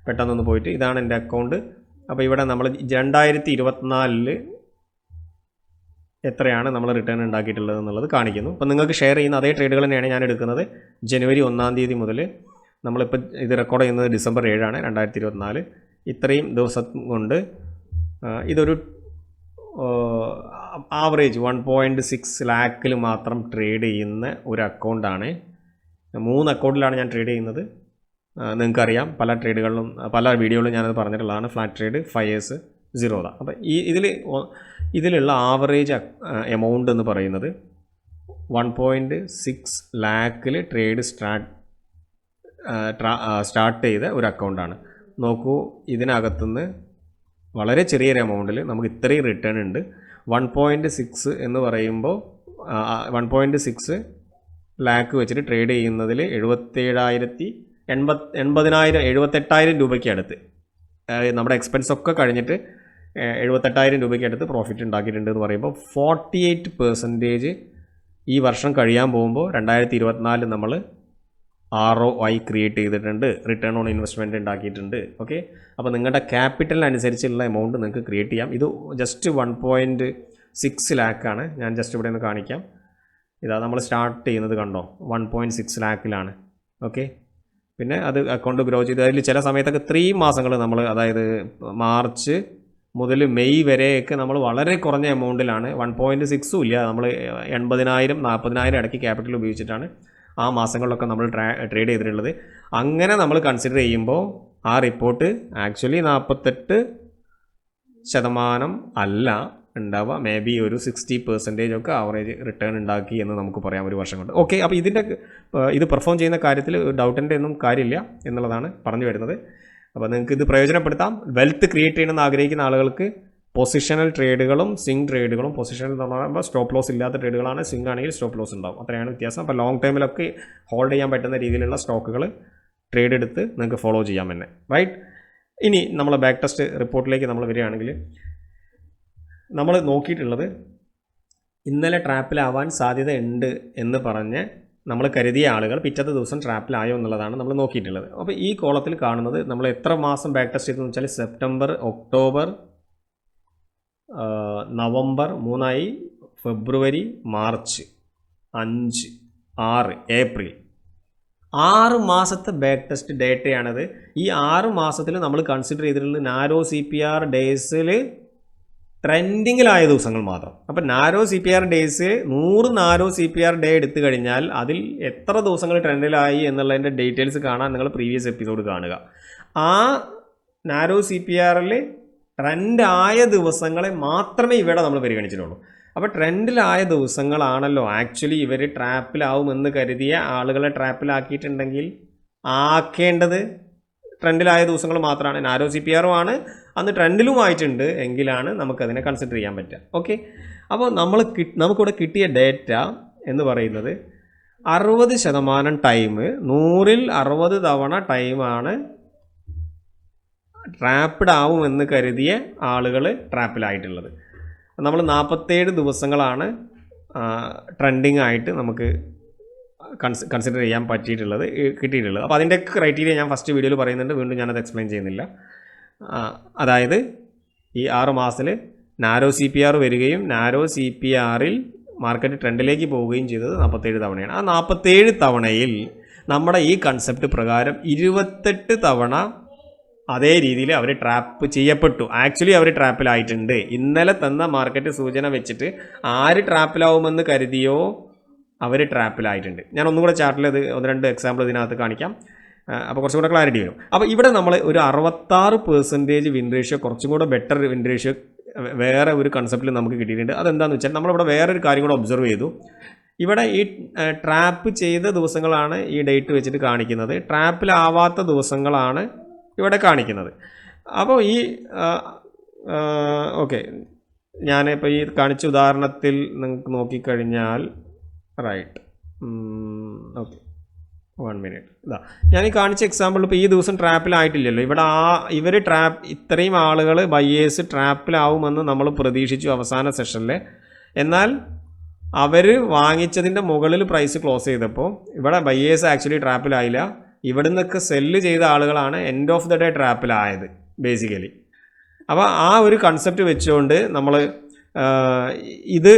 പെട്ടെന്നൊന്ന് പോയിട്ട് ഇതാണ് എന്റെ അക്കൗണ്ട് അപ്പോൾ ഇവിടെ നമ്മൾ രണ്ടായിരത്തി ഇരുപത്തിനാലിൽ എത്രയാണ് നമ്മൾ റിട്ടേൺ ഉണ്ടാക്കിയിട്ടുള്ളത് എന്നുള്ളത് കാണിക്കുന്നു. അപ്പോൾ നിങ്ങൾക്ക് ഷെയർ ചെയ്യുന്ന അതേ ട്രേഡുകൾ തന്നെയാണ് ഞാൻ എടുക്കുന്നത്. ജനുവരി ഒന്നാം തീയതി മുതൽ നമ്മളിപ്പോൾ ഇത് റെക്കോർഡ് ചെയ്യുന്നത് ഡിസംബർ ഏഴാണ് രണ്ടായിരത്തി ഇരുപത്തിനാല് ഇത്രയും ദിവസം കൊണ്ട് ഇതൊരു ആവറേജ് വൺ പോയിന്റ് സിക്സ് ലാക്കിൽ മാത്രം ട്രേഡ് ചെയ്യുന്ന ഒരു അക്കൗണ്ടാണ് മൂന്ന് അക്കൗണ്ടിലാണ് ഞാൻ ട്രേഡ് ചെയ്യുന്നത്. നിങ്ങൾക്കറിയാം പല ട്രേഡുകളിലും പല വീഡിയോകളിലും ഞാനത് പറഞ്ഞിട്ടുള്ളതാണ്. ഫ്ലാറ്റ് ട്രേഡ് ഫയേഴ്സ് സീറോത അപ്പോൾ ഈ ഇതിൽ ഇതിലുള്ള ആവറേജ് എമൗണ്ട് എന്ന് പറയുന്നത് വൺ പോയിന്റ് സിക്സ് ലാക്കിൽ ട്രേഡ് സ്റ്റാർട്ട് സ്റ്റാർട്ട് ചെയ്ത ഒരു അക്കൗണ്ടാണ് നോക്കൂ ഇതിനകത്തുനിന്ന് വളരെ ചെറിയൊരു എമൗണ്ടിൽ നമുക്ക് ഇത്രയും റിട്ടേൺ ഉണ്ട്. വൺ പോയിന്റ് സിക്സ് എന്ന് പറയുമ്പോൾ വൺ പോയിന്റ് സിക്സ് ലാക്ക് വെച്ചിട്ട് ട്രേഡ് ചെയ്യുന്നതിൽ എഴുപത്തേഴായിരത്തി എൺപത് എൺപതിനായിരം എഴുപത്തെട്ടായിരം രൂപയ്ക്ക് അടുത്ത്. നമ്മുടെ എക്സ്പെൻസ് ഒക്കെ കഴിഞ്ഞിട്ട് എഴുപത്തെട്ടായിരം രൂപയ്ക്ക് അടുത്ത് പ്രോഫിറ്റ് ഉണ്ടാക്കിയിട്ടുണ്ട് എന്ന് പറയുമ്പോൾ ഫോർട്ടി എയ്റ്റ് പെർസെന്റേജ് ഈ വർഷം കഴിയാൻ പോകുമ്പോൾ രണ്ടായിരത്തി ഇരുപത്തിനാലിൽ നമ്മൾ ആർ ഒ ഐ ക്രിയേറ്റ് ചെയ്തിട്ടുണ്ട്. റിട്ടേൺ ഓൺ ഇൻവെസ്റ്റ്മെന്റ് ഉണ്ടാക്കിയിട്ടുണ്ട്. ഓക്കെ അപ്പോൾ നിങ്ങളുടെ ക്യാപിറ്റലിനനുസരിച്ചുള്ള എമൗണ്ട് നിങ്ങൾക്ക് ക്രിയേറ്റ് ചെയ്യാം. ഇത് ജസ്റ്റ് വൺ പോയിന്റ് സിക്സ് ലാക്കാണ് ഞാൻ ജസ്റ്റ് ഇവിടെ നിന്ന് കാണിക്കാം. ഇതാ നമ്മൾ സ്റ്റാർട്ട് ചെയ്യുന്നത് കണ്ടോ? വൺ പോയിന്റ് സിക്സ് ലാക്കിലാണ് ഓക്കെ പിന്നെ അത് അക്കൗണ്ട് ഗ്രോ ചെയ്ത് അതിൽ ചില സമയത്തൊക്കെ ത്രീ മാസങ്ങൾ നമ്മൾ അതായത് മാർച്ച് മുതൽ മെയ് വരെയൊക്കെ നമ്മൾ വളരെ കുറഞ്ഞ എമൗണ്ടിലാണ്. വൺ പോയിന്റ് സിക്സും ഇല്ല. നമ്മൾ എൺപതിനായിരം നാൽപ്പതിനായിരം ഇടയ്ക്ക് ക്യാപിറ്റൽ ഉപയോഗിച്ചിട്ടാണ് ആ മാസങ്ങളിലൊക്കെ നമ്മൾ ട്രേഡ് ചെയ്തിട്ടുള്ളത്. അങ്ങനെ നമ്മൾ കൺസിഡർ ചെയ്യുമ്പോൾ ആ റിപ്പോർട്ട് ആക്ച്വലി നാൽപ്പത്തെട്ട് ശതമാനം അല്ല ഉണ്ടാവുക. മേ ബി ഒരു സിക്സ്റ്റി പെർസെന്റേജ് ഒക്കെ ആവറേജ് റിട്ടേൺ ഉണ്ടാക്കി എന്ന് നമുക്ക് പറയാം ഒരു വർഷം കൊണ്ട്. ഓക്കെ അപ്പോൾ ഇതിന്റെ ഇത് പെർഫോം ചെയ്യുന്ന കാര്യത്തിൽ ഡൗട്ടിന്റെ ഒന്നും കാര്യമില്ല എന്നുള്ളതാണ് പറഞ്ഞു വരുന്നത്. അപ്പോൾ നിങ്ങൾക്ക് ഇത് പ്രയോജനപ്പെടുത്താം. വെൽത്ത് ക്രിയേറ്റ് ചെയ്യണമെന്ന് ആഗ്രഹിക്കുന്ന ആളുകൾക്ക് പൊസിഷണൽ ട്രേഡുകളും സിങ് ട്രേഡുകളും പൊസിഷണൽ എന്ന് പറയുമ്പോൾ സ്റ്റോപ്പ് ലോസ് ഇല്ലാത്ത ട്രേഡുകളാണ് സിങ് ആണെങ്കിൽ സ്റ്റോപ്പ് ലോസ് ഉണ്ടാവും. അത്രയാണ് വ്യത്യാസം. അപ്പോൾ ലോങ് ടൈമിലൊക്കെ ഹോൾഡ് ചെയ്യാൻ പറ്റുന്ന രീതിയിലുള്ള സ്റ്റോക്കുകൾ ട്രേഡ് എടുത്ത് നിങ്ങൾക്ക് ഫോളോ ചെയ്യാൻ തന്നെ റൈറ്റ് ഇനി നമ്മൾ ബാക്ക് ടെസ്റ്റ് റിപ്പോർട്ടിലേക്ക് നമ്മൾ വരികയാണെങ്കിൽ നമ്മൾ നോക്കിയിട്ടുള്ളത് ഇന്നലെ ട്രാപ്പിലാവാൻ സാധ്യത ഉണ്ട് എന്ന് പറഞ്ഞ് നമ്മൾ കരുതിയ ആളുകൾ പിറ്റത്തെ ദിവസം ട്രാപ്പിലായോ എന്നുള്ളതാണ് നമ്മൾ നോക്കിയിട്ടുള്ളത്. അപ്പോൾ ഈ കോളത്തിൽ കാണുന്നത് നമ്മൾ എത്ര മാസം ബാക്ക് ടെസ്റ്റ് ചെയ്തെന്ന് വെച്ചാൽ സെപ്റ്റംബർ ഒക്ടോബർ നവംബർ മൂന്നായി ഫെബ്രുവരി മാർച്ച് അഞ്ച് ആറ് ഏപ്രിൽ. ആറ് മാസത്തെ ബാക്ക് ടെസ്റ്റ് ഡേറ്റയാണത് ഈ ആറ് മാസത്തിൽ നമ്മൾ കൺസിഡർ ചെയ്തിട്ടുള്ളത് നാരോ സി പി ആർ ഡേയ്സിൽ ട്രെൻഡിങ്ങിലായ ദിവസങ്ങൾ മാത്രം. അപ്പം narrow C P R days നൂറ് narrow C P R day എടുത്തു കഴിഞ്ഞാൽ അതിൽ എത്ര ദിവസങ്ങൾ ട്രെൻഡിലായി എന്നുള്ളതിന്റെ ഡീറ്റെയിൽസ് കാണാൻ നിങ്ങൾ പ്രീവിയസ് എപ്പിസോഡ് കാണുക. ആ നാരോ സി പി ആറിൽ ട്രെൻഡായ ദിവസങ്ങളെ മാത്രമേ ഇവിടെ നമ്മൾ പരിഗണിച്ചിട്ടുള്ളൂ. അപ്പോൾ ട്രെൻഡിലായ ദിവസങ്ങളാണല്ലോ ആക്ച്വലി ഇവർ ട്രാപ്പിലാവുമെന്ന് കരുതിയ ആളുകളെ ട്രാപ്പിലാക്കിയിട്ടുണ്ടെങ്കിൽ ആക്കേണ്ടത് ട്രെൻഡിലായ ദിവസങ്ങൾ മാത്രമാണ്. നാരോ സി പി ആറുമാണ് അന്ന് ട്രെൻഡിലുമായിട്ടുണ്ട് എങ്കിലാണ് നമുക്കതിനെ കൺസിഡർ ചെയ്യാൻ പറ്റുക. ഓക്കെ അപ്പോൾ നമ്മൾ നമുക്കിവിടെ കിട്ടിയ ഡേറ്റ എന്ന് പറയുന്നത് അറുപത് ശതമാനം ടൈം നൂറിൽ അറുപത് തവണ ടൈമാണ് ട്രാപ്പിഡ് ആവുമെന്ന് കരുതിയ ആളുകൾ ട്രാപ്പിലായിട്ടുള്ളത് നമ്മൾ നാൽപ്പത്തേഴ് ദിവസങ്ങളാണ് ട്രെൻഡിങ് ആയിട്ട് നമുക്ക് കൺസിഡർ ചെയ്യാൻ പറ്റിയിട്ടുള്ളത് കിട്ടിയിട്ടുള്ളത്. അപ്പോൾ അതിന്റെ ക്രൈറ്റീരിയ ഞാൻ ഫസ്റ്റ് വീഡിയോയിൽ പറയുന്നുണ്ട് വീണ്ടും ഞാനത് എക്സ്പ്ലെയിൻ ചെയ്യുന്നില്ല. അതായത് ഈ ആറ് മാസത്തിൽ നാരോ സി പി ആർ വരികയും നാരോ സി പി ആറിൽ മാർക്കറ്റ് ട്രെൻഡിലേക്ക് പോവുകയും ചെയ്തത് നാൽപ്പത്തേഴ് തവണയാണ്. ആ നാൽപ്പത്തേഴ് തവണയിൽ നമ്മുടെ ഈ കൺസെപ്റ്റ് പ്രകാരം ഇരുപത്തെട്ട് തവണ അതേ രീതിയിൽ അവർ ട്രാപ്പ് ചെയ്യപ്പെട്ടു. ആക്ച്വലി അവർ ട്രാപ്പിലായിട്ടുണ്ട് ഇന്നലെ തന്ന മാർക്കറ്റ് സൂചന വെച്ചിട്ട് ആര് ട്രാപ്പിലാവുമെന്ന് കരുതിയോ അവർ ട്രാപ്പിലായിട്ടുണ്ട് ഞാൻ ഒന്നുകൂടെ ചാർട്ടിൽ ഇത് ഒന്ന് രണ്ട് എക്സാമ്പിൾ ഇതിനകത്ത് കാണിക്കാം. അപ്പോൾ കുറച്ചും കൂടെ ക്ലാരിറ്റി വരും. അപ്പോൾ ഇവിടെ നമ്മൾ ഒരു അറുപത്താറ് പെർസെന്റേജ് വിൻ റേഷ്യോ കുറച്ചും കൂടെ ബെറ്റർ വിൻ റേഷ്യോ വേറെ ഒരു കൺസെപ്റ്റിൽ നമുക്ക് കിട്ടിയിട്ടുണ്ട്. അതെന്താണെന്ന് വെച്ചാൽ നമ്മളിവിടെ വേറൊരു കാര്യം കൂടെ ഒബ്സർവ് ചെയ്തു. ഇവിടെ ഈ ട്രാപ്പ് ചെയ്ത ദിവസങ്ങളാണ് ഈ ഡേറ്റ് വെച്ചിട്ട് കാണിക്കുന്നത്. ട്രാപ്പിലാവാത്ത ദിവസങ്ങളാണ് ഇവിടെ കാണിക്കുന്നത്. അപ്പോൾ ഈ ഓക്കെ ഞാനിപ്പോൾ ഈ കാണിച്ച ഉദാഹരണത്തിൽ നിങ്ങൾക്ക് നോക്കിക്കഴിഞ്ഞാൽ റൈറ്റ് ഓക്കെ വൺ മിനിറ്റ് ഇതാ. ഞാൻ ഈ കാണിച്ച എക്സാമ്പിൾ ഇപ്പോൾ ഈ ദിവസം ട്രാപ്പിലായിട്ടില്ലല്ലോ ഇവിടെ ആ ഇവർ ട്രാപ്പ് ഇത്രയും ആളുകൾ ബയ്യേഴ്സ് ട്രാപ്പിലാവുമെന്ന് നമ്മൾ പ്രതീക്ഷിച്ചു അവസാന സെഷനിൽ എന്നാൽ അവർ വാങ്ങിച്ചതിന്റെ മുകളിൽ പ്രൈസ് ക്ലോസ് ചെയ്തപ്പോൾ ഇവിടെ ബയ്യേഴ്സ് ആക്ച്വലി ട്രാപ്പിലായില്ല ഇവിടെ നിന്നൊക്കെ സെല്ല് ചെയ്ത ആളുകളാണ് എൻഡ് ഓഫ് ദ ഡേ ട്രാപ്പിലായത് ബേസിക്കലി അപ്പോൾ ആ ഒരു കൺസെപ്റ്റ് വെച്ചുകൊണ്ട് നമ്മൾ ഇത്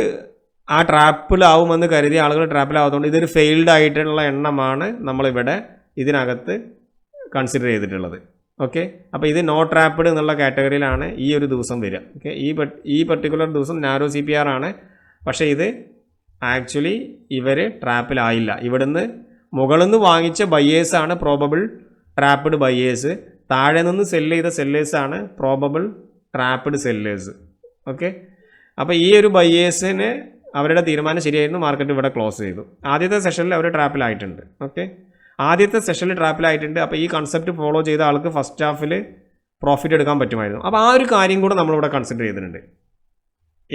ആ ട്രാപ്പിലാവുമെന്ന് കരുതി ആളുകൾ ട്രാപ്പിലാവാത്തതുകൊണ്ട് ഇതൊരു ഫെയിൽഡ് ആയിട്ടുള്ള എണ്ണമാണ് നമ്മളിവിടെ ഇതിനകത്ത് കൺസിഡർ ചെയ്തിട്ടുള്ളത്. ഓക്കെ അപ്പോൾ ഇത് നോ ട്രാപ്പിഡ് എന്നുള്ള കാറ്റഗറിയിലാണ് ഈ ഒരു ദിവസം വരിക. ഓക്കെ ഈ ഈ പെർട്ടിക്കുലർ ദിവസം നാരോ സി പി ആർ ആണ്. പക്ഷേ ഇത് ആക്ച്വലി ഇവർ ട്രാപ്പിലായില്ല ഇവിടുന്ന് മുകളിൽ നിന്ന് വാങ്ങിച്ച ബയ്യേഴ്സാണ് പ്രോബബിൾ ട്രാപ്പിഡ് ബയ്യേഴ്സ് താഴെ നിന്ന് സെല്ല് ചെയ്ത സെല്ലേഴ്സാണ് പ്രോബബിൾ ട്രാപ്പിഡ് സെല്ലേഴ്സ് ഓക്കെ അപ്പോൾ ഈ ഒരു ബയ്യേഴ്സിന് അവരുടെ തീരുമാനം ശരിയായിരുന്നു മാർക്കറ്റ് ഇവിടെ ക്ലോസ് ചെയ്തു. ആദ്യത്തെ സെഷനിൽ അവർ ട്രാപ്പിലായിട്ടുണ്ട് ഓക്കെ ആദ്യത്തെ സെഷനിൽ ട്രാപ്പിലായിട്ടുണ്ട് അപ്പോൾ ഈ കൺസെപ്റ്റ് ഫോളോ ചെയ്ത ആൾക്ക് ഫസ്റ്റ് ഹാഫിൽ പ്രോഫിറ്റ് എടുക്കാൻ പറ്റുമായിരുന്നു. അപ്പോൾ ആ ഒരു കാര്യം കൂടെ നമ്മളിവിടെ കൺസിഡർ ചെയ്തിട്ടുണ്ട്.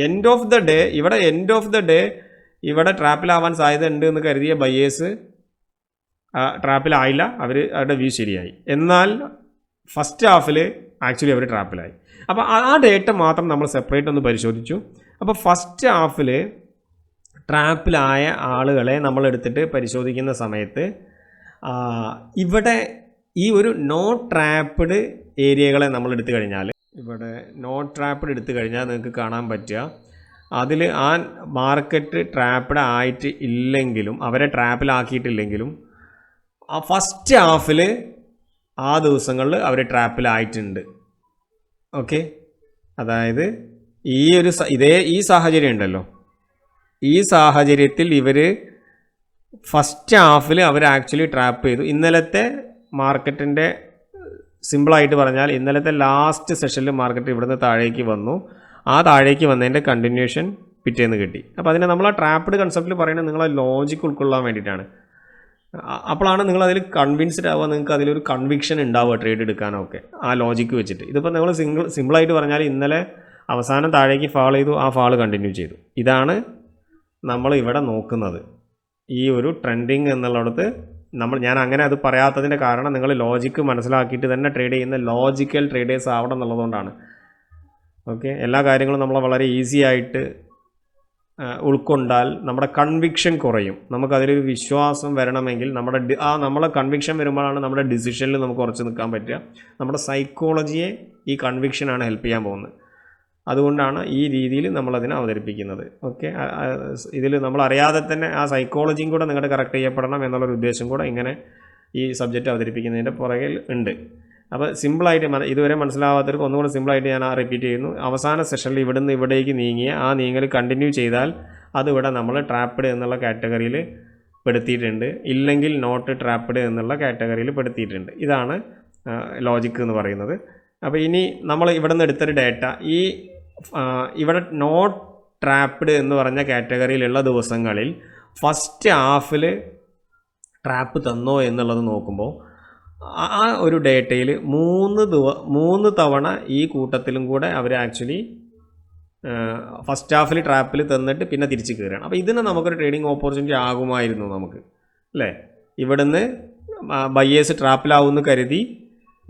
എൻഡ് ഓഫ് ദ ഡേ ഇവിടെ എൻഡ് ഓഫ് ദ ഡേ ഇവിടെ ട്രാപ്പിലാവാൻ സാധ്യത ഉണ്ട് എന്ന് കരുതിയ ബയ്യേഴ്സ് ട്രാപ്പിലായില്ല അവർ അവരുടെ വ്യൂ ശരിയായി. എന്നാൽ ഫസ്റ്റ് ഹാഫിൽ ആക്ച്വലി അവർ ട്രാപ്പിലായി അപ്പോൾ ആ ഡേറ്റ മാത്രം നമ്മൾ സെപ്പറേറ്റ് ഒന്ന് പരിശോധിച്ചു. അപ്പോൾ ഫസ്റ്റ് ഹാഫിൽ ട്രാപ്പിലായ ആളുകളെ നമ്മൾ എടുത്തിട്ട് പരിശോധിക്കുന്ന സമയത്ത് ഇവിടെ ഈ ഒരു നോ ട്രാപ്പ്ഡ് ഏരിയകളെ നമ്മൾ എടുത്തു കഴിഞ്ഞാൽ ഇവിടെ നോ ട്രാപ്പ്ഡ് എടുത്തു കഴിഞ്ഞാൽ നിങ്ങൾക്ക് കാണാൻ പറ്റുക. അതിൽ ആ മാർക്കറ്റ് ട്രാപ്പ്ഡ് ആയിട്ട് ഇല്ലെങ്കിലും അവരെ ട്രാപ്പിലാക്കിയിട്ടില്ലെങ്കിലും ആ ഫസ്റ്റ് ഹാഫിൽ ആ ദിവസങ്ങളിൽ അവർ ട്രാപ്പിലായിട്ടുണ്ട് ഓക്കെ അതായത് ഈ ഒരു ഇതേ ഈ സാഹചര്യം ഉണ്ടല്ലോ. ഈ സാഹചര്യത്തിൽ ഇവർ ഫസ്റ്റ് ഹാഫിൽ അവർ ആക്ച്വലി ട്രാപ്പ് ചെയ്തു. ഇന്നലത്തെ മാർക്കറ്റിന്റെ സിമ്പിളായിട്ട് പറഞ്ഞാൽ ഇന്നലത്തെ ലാസ്റ്റ് സെഷനിൽ മാർക്കറ്റ് ഇവിടുന്ന് താഴേക്ക് വന്നു. ആ താഴേക്ക് വന്നതിന്റെ കണ്ടിന്യൂഷൻ പിറ്റേന്ന് കിട്ടി. അപ്പോൾ അതിനെ നമ്മൾ ആ ട്രാപ്പിഡ് കൺസെപ്റ്റിൽ പറയുന്നത് നിങ്ങളെ ലോജിക്ക് ഉൾക്കൊള്ളാൻ വേണ്ടിയിട്ടാണ്. അപ്പോഴാണ് നിങ്ങൾ അതിൽ കൺവിൻസ്ഡ് ആവുക നിങ്ങൾക്ക് അതിലൊരു കൺവിക്ഷൻ ഉണ്ടാവുക ട്രേഡ് എടുക്കാനൊക്കെ. ആ ലോജിക്ക് വെച്ചിട്ട്. ഇതിപ്പോൾ നിങ്ങൾ സിംഗിൾ സിമ്പിളായിട്ട് പറഞ്ഞാൽ ഇന്നലെ അവസാനം താഴേക്ക് ഫാൾ ചെയ്തു ആ ഫാൾ കണ്ടിന്യൂ ചെയ്തു. ഇതാണ് നമ്മൾ ഇവിടെ നോക്കുന്നത്. ഈ ഒരു ട്രെൻഡിങ് എന്നുള്ളിടത്ത് നമ്മൾ ഞാൻ അങ്ങനെ അത് പറയാത്തതിന്റെ കാരണം നിങ്ങൾ ലോജിക്ക് മനസ്സിലാക്കിയിട്ട് തന്നെ ട്രേഡ് ചെയ്യുന്ന ലോജിക്കൽ ട്രേഡേഴ്സ് ആവണം എന്നുള്ളതുകൊണ്ടാണ്. ഓക്കെ എല്ലാ കാര്യങ്ങളും നമ്മൾ വളരെ ഈസി ആയിട്ട് ഉൾക്കൊണ്ടാൽ നമ്മുടെ കൺവിക്ഷൻ കുറയും. നമുക്കതിലൊരു വിശ്വാസം വരണമെങ്കിൽ നമ്മുടെ ആ നമ്മളെ കൺവിക്ഷൻ വരുമ്പോഴാണ് നമ്മുടെ ഡിസിഷനിൽ നമുക്ക് ഉറച്ചു നിൽക്കാൻ പറ്റുക. നമ്മുടെ സൈക്കോളജിയെ ഈ കൺവിക്ഷനാണ് ഹെൽപ്പ് ചെയ്യാൻ പോകുന്നത്. അതുകൊണ്ടാണ് ഈ രീതിയിൽ നമ്മളതിനെ അവതരിപ്പിക്കുന്നത്. ഓക്കെ ഇതിൽ നമ്മൾ അറിയാതെ തന്നെ ആ സൈക്കോളജിയും കൂടെ നിങ്ങളുടെ കറക്റ്റ് ചെയ്യപ്പെടണം എന്നുള്ളൊരു ഉദ്ദേശം കൂടെ ഇങ്ങനെ ഈ സബ്ജക്റ്റ് അവതരിപ്പിക്കുന്നതിന്റെ പുറകിൽ ഉണ്ട്. അപ്പോൾ സിമ്പിളായിട്ട് ഇതുവരെ മനസ്സിലാവാത്തവർക്ക് ഒന്നുകൂടെ സിമ്പിളായിട്ട് ഞാൻ ആ റിപ്പീറ്റ് ചെയ്യുന്നു. അവസാന സെഷനിൽ ഇവിടുന്ന് ഇവിടേക്ക് നീങ്ങിയ ആ നീങ്ങൽ കണ്ടിന്യൂ ചെയ്താൽ അതിവിടെ നമ്മൾ ട്രാപ്പിഡ് എന്നുള്ള കാറ്റഗറിയിൽ പെടുത്തിയിട്ടുണ്ട്. ഇല്ലെങ്കിൽ നോട്ട് ട്രാപ്പിഡ് എന്നുള്ള കാറ്റഗറിയിൽ പെടുത്തിയിട്ടുണ്ട്. ഇതാണ് ലോജിക്ക് എന്ന് പറയുന്നത്. അപ്പോൾ ഇനി നമ്മൾ ഇവിടെ നിന്ന് എടുത്തൊരു ഡേറ്റ ഈ ഇവിടെ നോട്ട് ട്രാപ്പ്ഡ് എന്ന് പറഞ്ഞ കാറ്റഗറിയിലുള്ള ദിവസങ്ങളിൽ ഫസ്റ്റ് ഹാഫിൽ ട്രാപ്പ് തന്നോ എന്നുള്ളത് നോക്കുമ്പോൾ ആ- ഒരു ഡേറ്റയിൽ മൂന്ന് ദിവ മൂന്ന് തവണ ഈ കൂട്ടത്തിലും കൂടെ അവർ ആക്ച്വലി ഫസ്റ്റ് ഹാഫിൽ ട്രാപ്പിൽ തന്നിട്ട് പിന്നെ തിരിച്ച് കയറുകയാണ് അപ്പോൾ ഇതിന് നമുക്കൊരു ട്രേഡിംഗ് ഓപ്പർച്യൂണിറ്റി ആകുമായിരുന്നു നമുക്ക്. അല്ലേ? ഇവിടുന്ന് ബയ്യേഴ്സ് ട്രാപ്പിലാവുമെന്ന് കരുതി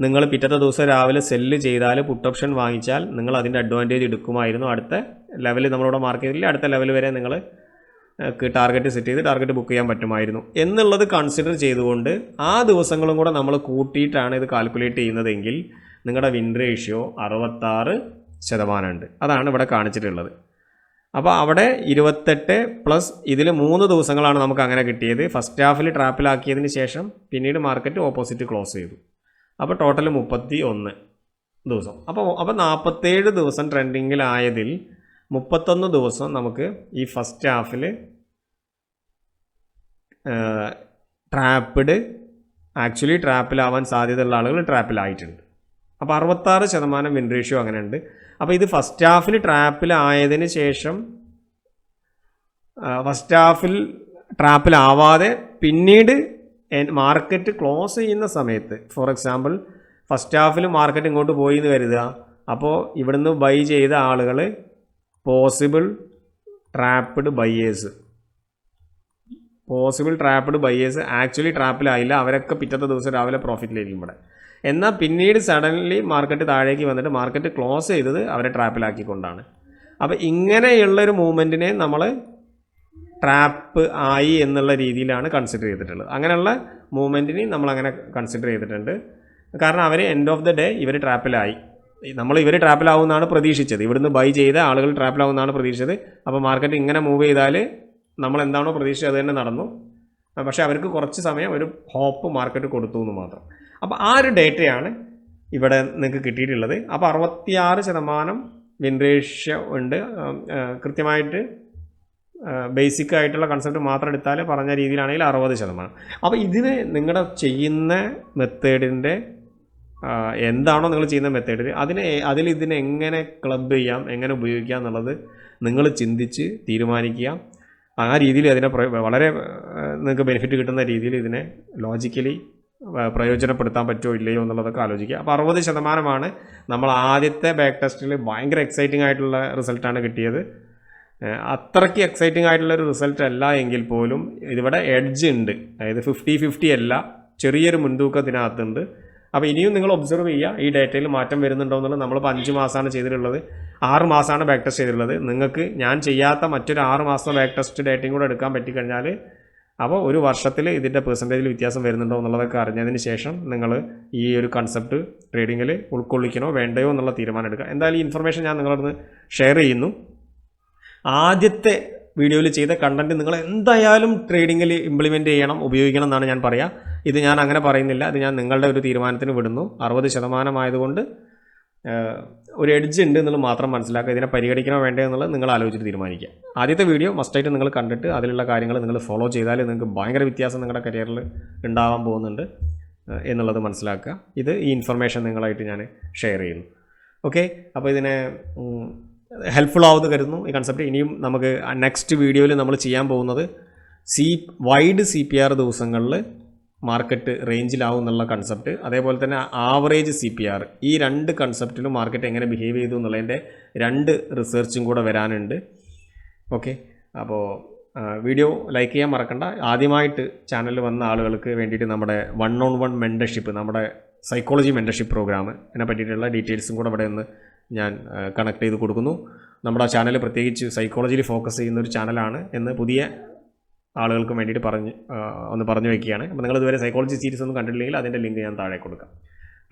നിങ്ങൾ പിറ്റത്തെ ദിവസം രാവിലെ സെല്ല് ചെയ്താൽ പുട്ട് ഓപ്ഷൻ വാങ്ങിച്ചാൽ നിങ്ങൾ അതിന്റെ അഡ്വാന്റേജ് എടുക്കുമായിരുന്നു. അടുത്ത ലെവൽ നമ്മളിവിടെ മാർക്ക് ചെയ്തില്ല അടുത്ത ലെവൽ വരെ നിങ്ങൾ ടാർഗറ്റ് സെറ്റ് ചെയ്ത് ടാർഗറ്റ് ബുക്ക് ചെയ്യാൻ പറ്റുമായിരുന്നു. എന്നുള്ളത് കൺസിഡർ ചെയ്തുകൊണ്ട് ആ ദിവസങ്ങളും കൂടെ നമ്മൾ കൂട്ടിയിട്ടാണ് ഇത് കാൽക്കുലേറ്റ് ചെയ്യുന്നതെങ്കിൽ നിങ്ങളുടെ വിൻ റേഷ്യോ അറുപത്താറ് ശതമാനമുണ്ട്. അതാണ് ഇവിടെ കാണിച്ചിട്ടുള്ളത്. അപ്പോൾ അവിടെ ഇരുപത്തെട്ട് പ്ലസ് ഇതിൽ മൂന്ന് ദിവസങ്ങളാണ് നമുക്ക് അങ്ങനെ കിട്ടിയത്. ഫസ്റ്റ് ഹാഫിൽ ട്രാപ്പിലാക്കിയതിന് ശേഷം പിന്നീട് മാർക്കറ്റ് ഓപ്പോസിറ്റ് ക്ലോസ് ചെയ്തു. അപ്പോൾ ടോട്ടൽ മുപ്പത്തി ഒന്ന് ദിവസം അപ്പോൾ അപ്പോൾ നാൽപ്പത്തേഴ് ദിവസം ട്രെൻഡിങ്ങിലായതിൽ മുപ്പത്തൊന്ന് ദിവസം നമുക്ക് ഈ ഫസ്റ്റ് ഹാഫിൽ ട്രാപ്പിഡ് ആക്ച്വലി ട്രാപ്പിലാവാൻ സാധ്യതയുള്ള ആളുകൾ ട്രാപ്പിലായിട്ടുണ്ട് അപ്പോൾ അറുപത്താറ് ശതമാനം വിൻ റേഷ്യോ അങ്ങനെ ഉണ്ട് അപ്പോൾ ഇത് ഫസ്റ്റ് ഹാഫിൽ ട്രാപ്പിലായതിന് ശേഷം ഫസ്റ്റ് ഹാഫിൽ ട്രാപ്പിലാവാതെ പിന്നീട് മാർക്കറ്റ് ക്ലോസ് ചെയ്യുന്ന സമയത്ത് ഫോർ എക്സാമ്പിൾ ഫസ്റ്റ് ഹാഫിൽ മാർക്കറ്റ് ഇങ്ങോട്ട് പോയി എന്ന് കരുതുക. അപ്പോൾ ഇവിടുന്ന് ബൈ ചെയ്ത ആളുകൾ possible trapped buyers possible trapped buyers actually ട്രാപ്പിലായില്ല അവരൊക്കെ പിറ്റത്തെ ദിവസം രാവിലെ പ്രോഫിറ്റിലായിരിക്കും ഇവിടെ. എന്നാൽ പിന്നീട് സഡൻലി മാർക്കറ്റ് താഴേക്ക് വന്നിട്ട് മാർക്കറ്റ് ക്ലോസ് ചെയ്തത് അവരെ ട്രാപ്പിലാക്കിക്കൊണ്ടാണ് അപ്പോൾ ഇങ്ങനെയുള്ളൊരു മൂവ്മെന്റിനെ നമ്മൾ ട്രാപ്പ് ആയി എന്നുള്ള രീതിയിലാണ് കൺസിഡർ ചെയ്തിട്ടുള്ളത്. അങ്ങനെയുള്ള മൂവ്മെന്റിനെ നമ്മൾ അങ്ങനെ കൺസിഡർ ചെയ്തിട്ടുണ്ട്. കാരണം അവർ എൻഡ് ഓഫ് ദ ഡേ ഇവർ ട്രാപ്പിലായി നമ്മൾ ഇവർ ട്രാപ്പിലാവുമെന്നാണ് പ്രതീക്ഷിച്ചത്. ഇവിടുന്ന് ബൈ ചെയ്ത ആളുകൾ ട്രാപ്പിലാവുമെന്നാണ് പ്രതീക്ഷിച്ചത്. അപ്പോൾ മാർക്കറ്റ് ഇങ്ങനെ മൂവ് ചെയ്താൽ നമ്മൾ എന്താണോ പ്രതീക്ഷിച്ചത് അത് തന്നെ നടന്നു. പക്ഷേ അവർക്ക് കുറച്ച് സമയം ഒരു ഹോപ്പ് മാർക്കറ്റ് കൊടുത്തു എന്ന് മാത്രം. അപ്പോൾ ആ ഒരു ഡേറ്റയാണ് ഇവിടെ നിങ്ങൾക്ക് കിട്ടിയിട്ടുള്ളത്. അപ്പോൾ അറുപത്തിയാറ് ശതമാനം വിൻ റേഷ്യോ ഉണ്ട്. കൃത്യമായിട്ട് ബേസിക് ആയിട്ടുള്ള കൺസെപ്റ്റ് മാത്രം എടുത്താൽ പറഞ്ഞ രീതിയിലാണെങ്കിൽ അറുപത് ശതമാനം. അപ്പോൾ ഇതിന് നിങ്ങളുടെ ചെയ്യുന്ന മെത്തേഡിന്റെ എന്താണോ നിങ്ങൾ ചെയ്യുന്ന മെത്തേഡിൽ അതിനെ അതിൽ ഇതിനെ എങ്ങനെ ക്ലബ് ചെയ്യാം എങ്ങനെ ഉപയോഗിക്കാം എന്നുള്ളത് നിങ്ങൾ ചിന്തിച്ച് തീരുമാനിക്കുക. ആ രീതിയിൽ അതിനെ വളരെ നിങ്ങൾക്ക് ബെനിഫിറ്റ് കിട്ടുന്ന രീതിയിൽ ഇതിനെ ലോജിക്കലി പ്രയോജനപ്പെടുത്താൻ പറ്റുമോ ഇല്ലയോ എന്നുള്ളതൊക്കെ ആലോചിക്കുക. അപ്പോൾ അറുപത് ശതമാനമാണ് നമ്മൾ ആദ്യത്തെ ബാക്ക് ടെസ്റ്റിൽ ഭയങ്കര എക്സൈറ്റിംഗ് ആയിട്ടുള്ള റിസൾട്ടാണ് കിട്ടിയത്. അത്രയ്ക്ക് എക്സൈറ്റിംഗ് ആയിട്ടുള്ള ഒരു റിസൾട്ട് അല്ല എങ്കിൽ പോലും ഇതിവിടെ എഡ്ജ് ഉണ്ട്. അതായത് ഫിഫ്റ്റി ഫിഫ്റ്റി അല്ല. ചെറിയൊരു മുൻതൂക്കത്തിനകത്തുണ്ട്. അപ്പോൾ ഇനിയും നിങ്ങൾ ഒബ്സർവ് ചെയ്യുക. ഈ ഡേറ്റയിൽ മാറ്റം വരുന്നുണ്ടോ എന്നുള്ളത് നമ്മളിപ്പോൾ അഞ്ച് മാസമാണ് ചെയ്തിട്ടുള്ളത്. ആറ് മാസമാണ് ബാക്ക് ടെസ്റ്റ് ചെയ്തിട്ടുള്ളത്. നിങ്ങൾക്ക് ഞാൻ ചെയ്യാത്ത മറ്റൊരു ആറ് മാസം ബാക്ക് ടെസ്റ്റ് ഡേറ്റയും കൂടെ എടുക്കാൻ പറ്റിക്കഴിഞ്ഞാൽ അപ്പോൾ ഒരു വർഷത്തിൽ ഇതിന്റെ പെർസെന്റേജിൽ വ്യത്യാസം വരുന്നുണ്ടോ എന്നുള്ളതൊക്കെ അറിഞ്ഞതിന് ശേഷം നിങ്ങൾ ഈ ഒരു കൺസെപ്റ്റ് ട്രേഡിങ്ങിൽ ഉൾക്കൊള്ളിക്കണോ വേണ്ടയോ എന്നുള്ള തീരുമാനം എടുക്കുക. എന്തായാലും ഈ ഇൻഫർമേഷൻ ഞാൻ നിങ്ങളോട് ഷെയർ ചെയ്യുന്നു. ആദ്യത്തെ വീഡിയോയിൽ ചെയ്ത കണ്ടന്റ് നിങ്ങൾ എന്തായാലും ട്രേഡിങ്ങിൽ ഇംപ്ലിമെന്റ് ചെയ്യണം ഉപയോഗിക്കണം എന്നാണ് ഞാൻ പറയുക ഇത് ഞാൻ അങ്ങനെ പറയുന്നില്ല. അത് ഞാൻ നിങ്ങളുടെ ഒരു തീരുമാനത്തിന് വിടുന്നു. അറുപത് ശതമാനമായതുകൊണ്ട് ഒരു എഡ്ജ് ഉണ്ട് എന്നുള്ളത് മാത്രം മനസ്സിലാക്കുക. ഇതിനെ പരിഗണിക്കണോ വേണ്ടേ എന്നുള്ളത് നിങ്ങൾ ആലോചിച്ചിട്ട് തീരുമാനിക്കുക. ആദ്യത്തെ വീഡിയോ മസ്റ്റായിട്ട് നിങ്ങൾ കണ്ടിട്ട് അതിലുള്ള കാര്യങ്ങൾ നിങ്ങൾ ഫോളോ ചെയ്താൽ നിങ്ങൾക്ക് ഭയങ്കര വ്യത്യാസം നിങ്ങളുടെ കരിയറിൽ ഉണ്ടാവാൻ പോകുന്നുണ്ട് എന്നുള്ളത് മനസ്സിലാക്കുക. ഇത് ഈ ഇൻഫർമേഷൻ നിങ്ങളായിട്ട് ഞാൻ ഷെയർ ചെയ്യുന്നു. ഓക്കെ അപ്പോൾ ഇതിനെ ഹെൽപ്ഫുൾ ആവുമെന്ന് കരുതുന്നു. ഈ കൺസെപ്റ്റ് ഇനിയും നമുക്ക് നെക്സ്റ്റ് വീഡിയോയിൽ നമ്മൾ ചെയ്യാൻ പോകുന്നത് C wide C P R ദിവസങ്ങളിൽ മാർക്കറ്റ് റേഞ്ചിലാവും എന്നുള്ള കൺസെപ്റ്റ് അതേപോലെ തന്നെ ആവറേജ് സി പി ആർ ഈ രണ്ട് കൺസെപ്റ്റിലും മാർക്കറ്റ് എങ്ങനെ ബിഹേവ് ചെയ്തു എന്നുള്ളതിന്റെ രണ്ട് റിസർച്ചും കൂടെ വരാനുണ്ട്. ഓക്കെ അപ്പോൾ വീഡിയോ ലൈക്ക് ചെയ്യാൻ മറക്കണ്ട. ആദ്യമായിട്ട് ചാനലിൽ വന്ന ആളുകൾക്ക് വേണ്ടിയിട്ട് നമ്മുടെ വൺ ഓൺ വൺ മെന്റർഷിപ്പ് നമ്മുടെ സൈക്കോളജി മെന്റർഷിപ്പ് പ്രോഗ്രാം അതിനെ പറ്റിയിട്ടുള്ള ഡീറ്റെയിൽസും കൂടെ ഇവിടെ നിന്ന് ഞാൻ കണക്ട് ചെയ്ത് കൊടുക്കുന്നു. നമ്മുടെ ചാനൽ പ്രത്യേകിച്ച് സൈക്കോളജിയിൽ ഫോക്കസ് ചെയ്യുന്ന ഒരു ചാനലാണ് എന്ന് പുതിയ ആളുകൾക്ക് വേണ്ടിയിട്ട് പറഞ്ഞ് ഒന്ന് പറഞ്ഞു വയ്ക്കുകയാണ് അപ്പോൾ നിങ്ങൾ ഇതുവരെ സൈക്കോളജി സീരീസ് ഒന്നും കണ്ടിട്ടില്ലെങ്കിൽ അതിന്റെ ലിങ്ക് ഞാൻ താഴെ കൊടുക്കാം.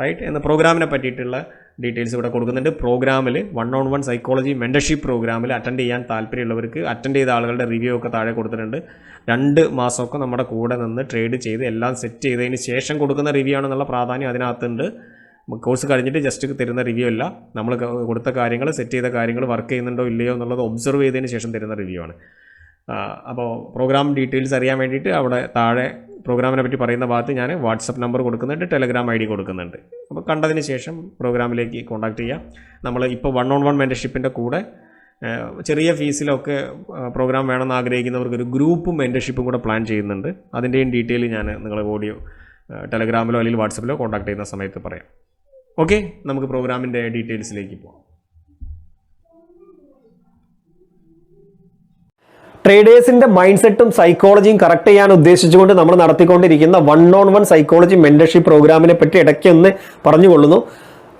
റൈറ്റ് എന്ന പ്രോഗ്രാമിനെ പറ്റിയിട്ടുള്ള ഡീറ്റെയിൽസ് ഇവിടെ കൊടുക്കുന്നുണ്ട്. പ്രോഗ്രാമിൽ one on one psychology mentorship പ്രോഗ്രാമിൽ അറ്റൻഡ് ചെയ്യാൻ താല്പര്യമുള്ളവർക്ക് അറ്റൻഡ് ചെയ്ത ആളുകളുടെ റിവ്യൂ ഒക്കെ താഴെ കൊടുത്തിട്ടുണ്ട്. രണ്ട് മാസമൊക്കെ നമ്മുടെ കൂടെ നിന്ന് ട്രേഡ് ചെയ്ത് എല്ലാം സെറ്റ് ചെയ്തതിന് ശേഷം കൊടുക്കുന്ന റിവ്യൂ ആണെന്നുള്ള പ്രാധാന്യം അതിനകത്തുണ്ട്. കോഴ്സ് കഴിഞ്ഞിട്ട് ജസ്റ്റ് തരുന്ന റിവ്യൂ അല്ല. നമ്മൾ കൊടുത്ത കാര്യങ്ങൾ സെറ്റ് ചെയ്ത കാര്യങ്ങൾ വർക്ക് ചെയ്യുന്നുണ്ടോ ഇല്ലയോ എന്നുള്ളത് ഒബ്സർവ് ചെയ്തതിന് ശേഷം തരുന്ന റിവ്യൂ ആണ്. അപ്പോൾ പ്രോഗ്രാം ഡീറ്റെയിൽസ് അറിയാൻ വേണ്ടിയിട്ട് അവിടെ താഴെ പ്രോഗ്രാമിനെ പറ്റി പറയുന്ന ഭാഗത്ത് ഞാൻ വാട്സപ്പ് നമ്പർ കൊടുക്കുന്നുണ്ട് ടെലഗ്രാം ഐ ഡി കൊടുക്കുന്നുണ്ട്. അപ്പോൾ കണ്ടതിന് ശേഷം പ്രോഗ്രാമിലേക്ക് കോൺടാക്റ്റ് ചെയ്യാം. നമ്മൾ ഇപ്പോൾ വൺ ഓൺ വൺ മെന്റർഷിപ്പിന്റെ കൂടെ ചെറിയ ഫീസിലൊക്കെ പ്രോഗ്രാം വേണമെന്ന് ആഗ്രഹിക്കുന്നവർക്ക് ഒരു ഗ്രൂപ്പ് മെന്റർഷിപ്പും കൂടെ പ്ലാൻ ചെയ്യുന്നുണ്ട്. അതിന്റെയും ഡീറ്റെയിൽ ഞാൻ നിങ്ങളെ ഓഡിയോ ടെലഗ്രാമിലോ അല്ലെങ്കിൽ വാട്സപ്പിലോ കോൺടാക്ട് ചെയ്യുന്ന സമയത്ത് പറയാം. ഓക്കെ നമുക്ക് പ്രോഗ്രാമിന്റെ ഡീറ്റെയിൽസിലേക്ക് പോകാം ട്രേഡേഴ്സിന്റെ മൈൻഡ് സെറ്റും സൈക്കോളജിയും കറക്റ്റ് ചെയ്യാൻ ഉദ്ദേശിച്ചുകൊണ്ട് നമ്മൾ നടത്തിക്കൊണ്ടിരിക്കുന്ന one on one psychology mentorship പ്രോഗ്രാമിനെ പറ്റി ഇടയ്ക്ക് ഒന്ന് പറഞ്ഞുകൊള്ളുന്നു.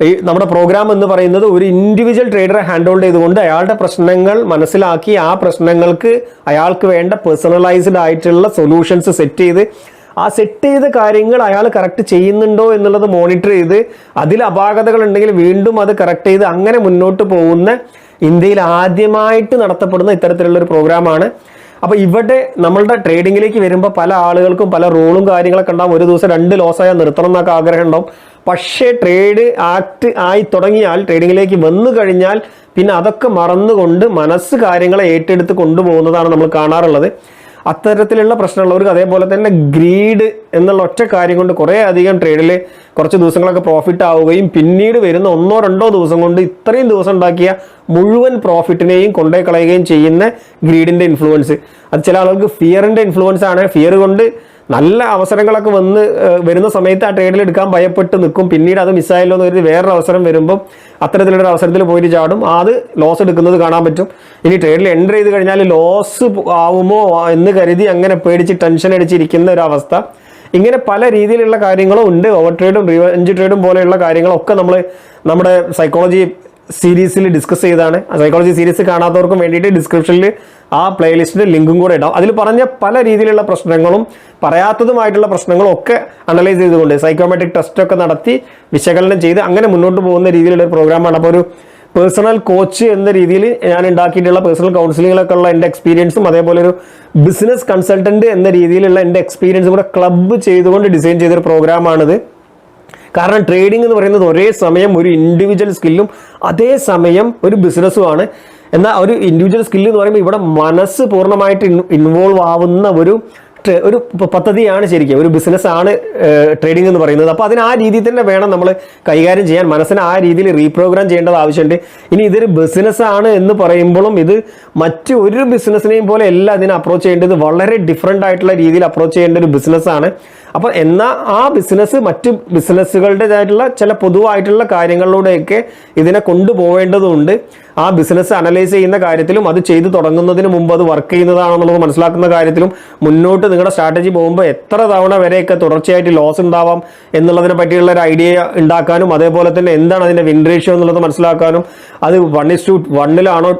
ഈ നമ്മുടെ പ്രോഗ്രാം എന്ന് പറയുന്നത് ഒരു ഇൻഡിവിജ്വൽ ട്രേഡറെ ഹാൻഡ് ഹോൾഡ് ചെയ്തുകൊണ്ട് അയാളുടെ പ്രശ്നങ്ങൾ മനസ്സിലാക്കി ആ പ്രശ്നങ്ങൾക്ക് അയാൾക്ക് വേണ്ട പേഴ്സണലൈസ്ഡ് ആയിട്ടുള്ള സൊല്യൂഷൻസ് സെറ്റ് ചെയ്ത് ആ സെറ്റ് ചെയ്ത കാര്യങ്ങൾ അയാൾ കറക്റ്റ് ചെയ്യുന്നുണ്ടോ എന്നുള്ളത് മോണിറ്റർ ചെയ്ത് അതിൽ അപാകതകൾ ഉണ്ടെങ്കിൽ വീണ്ടും അത് കറക്റ്റ് ചെയ്ത് അങ്ങനെ മുന്നോട്ട് പോകുന്ന ഇന്ത്യയിൽ ആദ്യമായിട്ട് നടത്തപ്പെടുന്ന ഇത്തരത്തിലുള്ള ഒരു പ്രോഗ്രാമാണ്. അപ്പോൾ ഇവിടെ നമ്മളുടെ ട്രേഡിങ്ങിലേക്ക് വരുമ്പോൾ പല ആളുകൾക്കും പല റോളും കാര്യങ്ങളൊക്കെ ഉണ്ടാവും. ഒരു ദിവസം രണ്ട് ലോസ് ആയാൽ നിർത്തണം എന്നൊക്കെ ആഗ്രഹം ഉണ്ടാവും. പക്ഷേ ട്രേഡ് ആക്ട് ആയി തുടങ്ങിയാൽ ട്രേഡിങ്ങിലേക്ക് വന്നു കഴിഞ്ഞാൽ പിന്നെ അതൊക്കെ മറന്നുകൊണ്ട് മനസ്സ് കാര്യങ്ങളെ ഏറ്റെടുത്ത് കൊണ്ടുപോകുന്നതാണ് നമ്മൾ കാണാറുള്ളത്. അത്തരത്തിലുള്ള പ്രശ്നമുള്ളവർക്ക് അതേപോലെ തന്നെ ഗ്രീഡ് എന്നുള്ള ഒറ്റ കാര്യം കൊണ്ട് കുറേ അധികം ട്രേഡിൽ കുറച്ച് ദിവസങ്ങളൊക്കെ പ്രോഫിറ്റ് ആവുകയും പിന്നീട് വരുന്ന ഒന്നോ രണ്ടോ ദിവസം കൊണ്ട് ഇത്രയും ദിവസം ഉണ്ടാക്കിയ മുഴുവൻ പ്രോഫിറ്റിനെയും കൊണ്ടേ കളയുകയും ചെയ്യുന്ന ഗ്രീഡിന്റെ ഇൻഫ്ലുവൻസ് അത് ചില ആളുകൾക്ക് ഫിയറിന്റെ ഇൻഫ്ലുവൻസ് ആണ്. ഫിയർ കൊണ്ട് നല്ല അവസരങ്ങളൊക്കെ വന്ന് വരുന്ന സമയത്ത് ആ ട്രേഡിൽ എടുക്കാൻ ഭയപ്പെട്ട് നിൽക്കും. പിന്നീട് അത് മിസ്സായല്ലോ എന്ന് കരുതി വേറൊരു അവസരം വരുമ്പം അത്തരത്തിലൊരു അവസരത്തിൽ പോയിട്ട് ചാടും. അത് ലോസ് എടുക്കുന്നത് കാണാൻ പറ്റും. ഇനി ട്രേഡിൽ എന്റർ ചെയ്ത് കഴിഞ്ഞാൽ ലോസ് ആവുമോ എന്ന് കരുതി അങ്ങനെ പേടിച്ച് ടെൻഷൻ അടിച്ചിരിക്കുന്ന ഒരു അവസ്ഥ. ഇങ്ങനെ പല രീതിയിലുള്ള കാര്യങ്ങളും ഉണ്ട്. ഓവർ ട്രേഡും റിവഞ്ച് ട്രേഡും പോലെയുള്ള കാര്യങ്ങളൊക്കെ നമ്മൾ നമ്മുടെ സൈക്കോളജി സീരീസിൽ ഡിസ്കസ് ചെയ്താണ്. സൈക്കോളജി സീരീസ് കാണാത്തവർക്കും വേണ്ടിയിട്ട് ഡിസ്ക്രിപ്ഷനിൽ ആ പ്ലേലിസ്റ്റിന്റെ ലിങ്കും കൂടെ ഇടാം. അതിൽ പറഞ്ഞ പല രീതിയിലുള്ള പ്രശ്നങ്ങളും പറയാത്തതുമായിട്ടുള്ള പ്രശ്നങ്ങളും ഒക്കെ അനലൈസ് ചെയ്തുകൊണ്ട് സൈക്കോമെട്രിക് ടെസ്റ്റൊക്കെ നടത്തി വിശകലനം ചെയ്ത് അങ്ങനെ മുന്നോട്ട് പോകുന്ന രീതിയിലുള്ള ഒരു പ്രോഗ്രാമാണ് അപ്പോൾ ഒരു പേഴ്സണൽ കോച്ച് എന്ന രീതിയിൽ ഞാൻ ഉണ്ടാക്കിയിട്ടുള്ള പേഴ്സണൽ കൗൺസിലിങ്ങിലൊക്കെ ഉള്ള എന്റെ എക്സ്പീരിയൻസും അതേപോലെ ഒരു ബിസിനസ് കൺസൾട്ടന്റ് എന്ന രീതിയിലുള്ള എന്റെ എക്സ്പീരിയൻസും കൂടെ ക്ലബ്ബ് ചെയ്തുകൊണ്ട് ഡിസൈൻ ചെയ്തൊരു പ്രോഗ്രാമാണിത് കാരണം ട്രേഡിംഗ് എന്ന് പറയുന്നത് ഒരേ സമയം ഒരു ഇൻഡിവിജ്വൽ സ്കില്ലും അതേ സമയം ഒരു ബിസിനസ്സുമാണ് എന്നാൽ ഒരു ഇൻഡിവിജ്വൽ സ്കില്ല് എന്ന് പറയുമ്പോൾ ഇവിടെ മനസ്സ് പൂർണമായിട്ട് ഇൻവോൾവ് ആവുന്ന ഒരു ഒരു പദ്ധതിയാണ് ശരിക്കും. ഒരു ബിസിനസ്സാണ് ട്രേഡിംഗ് എന്ന് പറയുന്നത്. അപ്പോൾ അതിന് ആ രീതിയിൽ തന്നെ വേണം നമ്മൾ കൈകാര്യം ചെയ്യാൻ. മനസ്സിനെ ആ രീതിയിൽ റീപ്രോഗ്രാം ചെയ്യേണ്ടത് ആവശ്യമുണ്ട്. ഇനി ഇതൊരു ബിസിനസ്സാണ് എന്ന് പറയുമ്പോഴും ഇത് മറ്റു ഒരു ബിസിനസ്സിനെയും പോലെ അല്ല ഇതിനെ അപ്രോച്ച് ചെയ്യേണ്ടത്. വളരെ ഡിഫറെന്റ് ആയിട്ടുള്ള രീതിയിൽ അപ്രോച്ച് ചെയ്യേണ്ട ഒരു ബിസിനസ്സാണ് അപ്പോൾ എന്നാൽ ആ ബിസിനസ് മറ്റ് ബിസിനസ്സുകളുടേതായിട്ടുള്ള ചില പൊതുവായിട്ടുള്ള കാര്യങ്ങളിലൂടെയൊക്കെ ഇതിനെ കൊണ്ടുപോകേണ്ടതുണ്ട്. ആ ബിസിനസ് അനലൈസ് ചെയ്യുന്ന കാര്യത്തിലും അത് ചെയ്തു തുടങ്ങുന്നതിന് മുമ്പ് അത് വർക്ക് ചെയ്യുന്നതാണെന്നുള്ളത് മനസ്സിലാക്കുന്ന കാര്യത്തിലും മുന്നോട്ട് നിങ്ങളുടെ സ്ട്രാറ്റജി പോകുമ്പോൾ എത്ര തവണ വരെയൊക്കെ തുടർച്ചയായിട്ട് ലോസ് ഉണ്ടാവാം എന്നുള്ളതിനെ പറ്റിയുള്ള ഒരു ഐഡിയ ഉണ്ടാക്കാനും അതേപോലെ തന്നെ എന്താണ് അതിന്റെ വിൻ റേഷ്യോ എന്നുള്ളത് മനസ്സിലാക്കാനും അത് വൺ ഇസ് ടു വണ്ണിലാണോ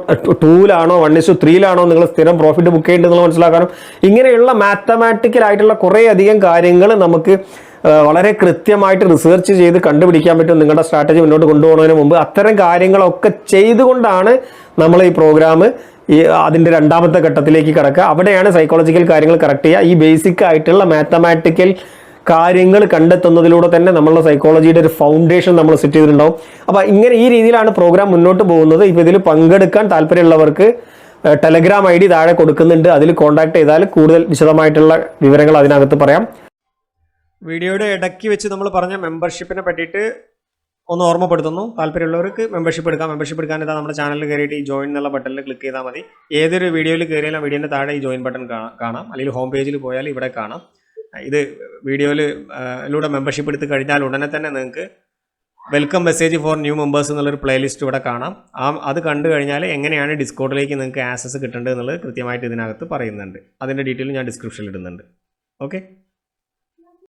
ടൂവിലാണോ വൺ ഇസ് ടു ത്രീയിലാണോ നിങ്ങൾ സ്ഥിരം പ്രോഫിറ്റ് ബുക്ക് ചെയ്യേണ്ടതെന്നുള്ളത് മനസ്സിലാക്കാനും ഇങ്ങനെയുള്ള മാത്തമാറ്റിക്കൽ ആയിട്ടുള്ള കുറേ കാര്യങ്ങൾ നമുക്ക് വളരെ കൃത്യമായിട്ട് റിസർച്ച് ചെയ്ത് കണ്ടുപിടിക്കാൻ പറ്റും നിങ്ങളുടെ സ്ട്രാറ്റജി മുന്നോട്ട് കൊണ്ടുപോകുന്നതിന് മുമ്പ്. അത്തരം കാര്യങ്ങളൊക്കെ ചെയ്തുകൊണ്ടാണ് നമ്മൾ ഈ പ്രോഗ്രാം ഈ അതിന്റെ രണ്ടാമത്തെ ഘട്ടത്തിലേക്ക് കിടക്കുക. അവിടെയാണ് സൈക്കോളജിക്കൽ കാര്യങ്ങൾ കറക്റ്റ് ചെയ്യുക. ഈ ബേസിക് ആയിട്ടുള്ള മാത്തമാറ്റിക്കൽ കാര്യങ്ങൾ കണ്ടെത്തുന്നതിലൂടെ തന്നെ നമ്മളുടെ സൈക്കോളജിയുടെ ഒരു ഫൗണ്ടേഷൻ നമ്മൾ സെറ്റ് ചെയ്തിട്ടുണ്ടാവും. അപ്പോൾ ഇങ്ങനെ ഈ രീതിയിലാണ് പ്രോഗ്രാം മുന്നോട്ട് പോകുന്നത്. ഇപ്പോൾ ഇതിൽ പങ്കെടുക്കാൻ താല്പര്യമുള്ളവർക്ക് ടെലഗ്രാം ഐ ഡി താഴെ കൊടുക്കുന്നുണ്ട്. അതിൽ കോൺടാക്ട് ചെയ്താൽ കൂടുതൽ വിശദമായിട്ടുള്ള വിവരങ്ങൾ അതിനകത്ത് പറയാം. വീഡിയോയുടെ ഇടയ്ക്ക് വെച്ച് നമ്മൾ പറഞ്ഞ മെമ്പർഷിപ്പിനെ പറ്റിയിട്ട് ഒന്ന് ഓർമ്മപ്പെടുത്തുന്നു. താല്പര്യമുള്ളവർക്ക് മെമ്പർഷിപ്പ് എടുക്കാം. മെമ്പർഷിപ്പ് എടുക്കാൻ ഇതാ നമ്മുടെ ചാനലിൽ കയറിയിട്ട് ഈ ജോയിൻ എന്നുള്ള ബട്ടണിൽ ക്ലിക്ക് ചെയ്താൽ മതി. ഏതൊരു വീഡിയോയിൽ കയറിയാലും വീഡിയോന്റെ താഴെ ഈ ജോയിൻ ബട്ടൺ കാണാം അല്ലെങ്കിൽ ഹോം പേജിൽ പോയാൽ ഇവിടെ കാണാം. ഇത് വീഡിയോയിലൂടെ മെമ്പർഷിപ്പ് എടുത്ത് കഴിഞ്ഞാൽ ഉടനെ തന്നെ നിങ്ങൾക്ക് welcome message for new members എന്നുള്ളൊരു പ്ലേലിസ്റ്റ് ഇവിടെ കാണാം. ആ അത് കണ്ടു കഴിഞ്ഞാൽ എങ്ങനെയാണ് ഡിസ്കൗണ്ടിലേക്ക് നിങ്ങൾക്ക് ആക്സസ് കിട്ടേണ്ടത് എന്നുള്ളത് കൃത്യമായിട്ട് ഇതിനകത്ത് പറയുന്നുണ്ട്. അതിന്റെ ഡീറ്റെയിൽ ഞാൻ ഡിസ്ക്രിപ്ഷനിൽ ഇടുന്നുണ്ട്. ഓക്കെ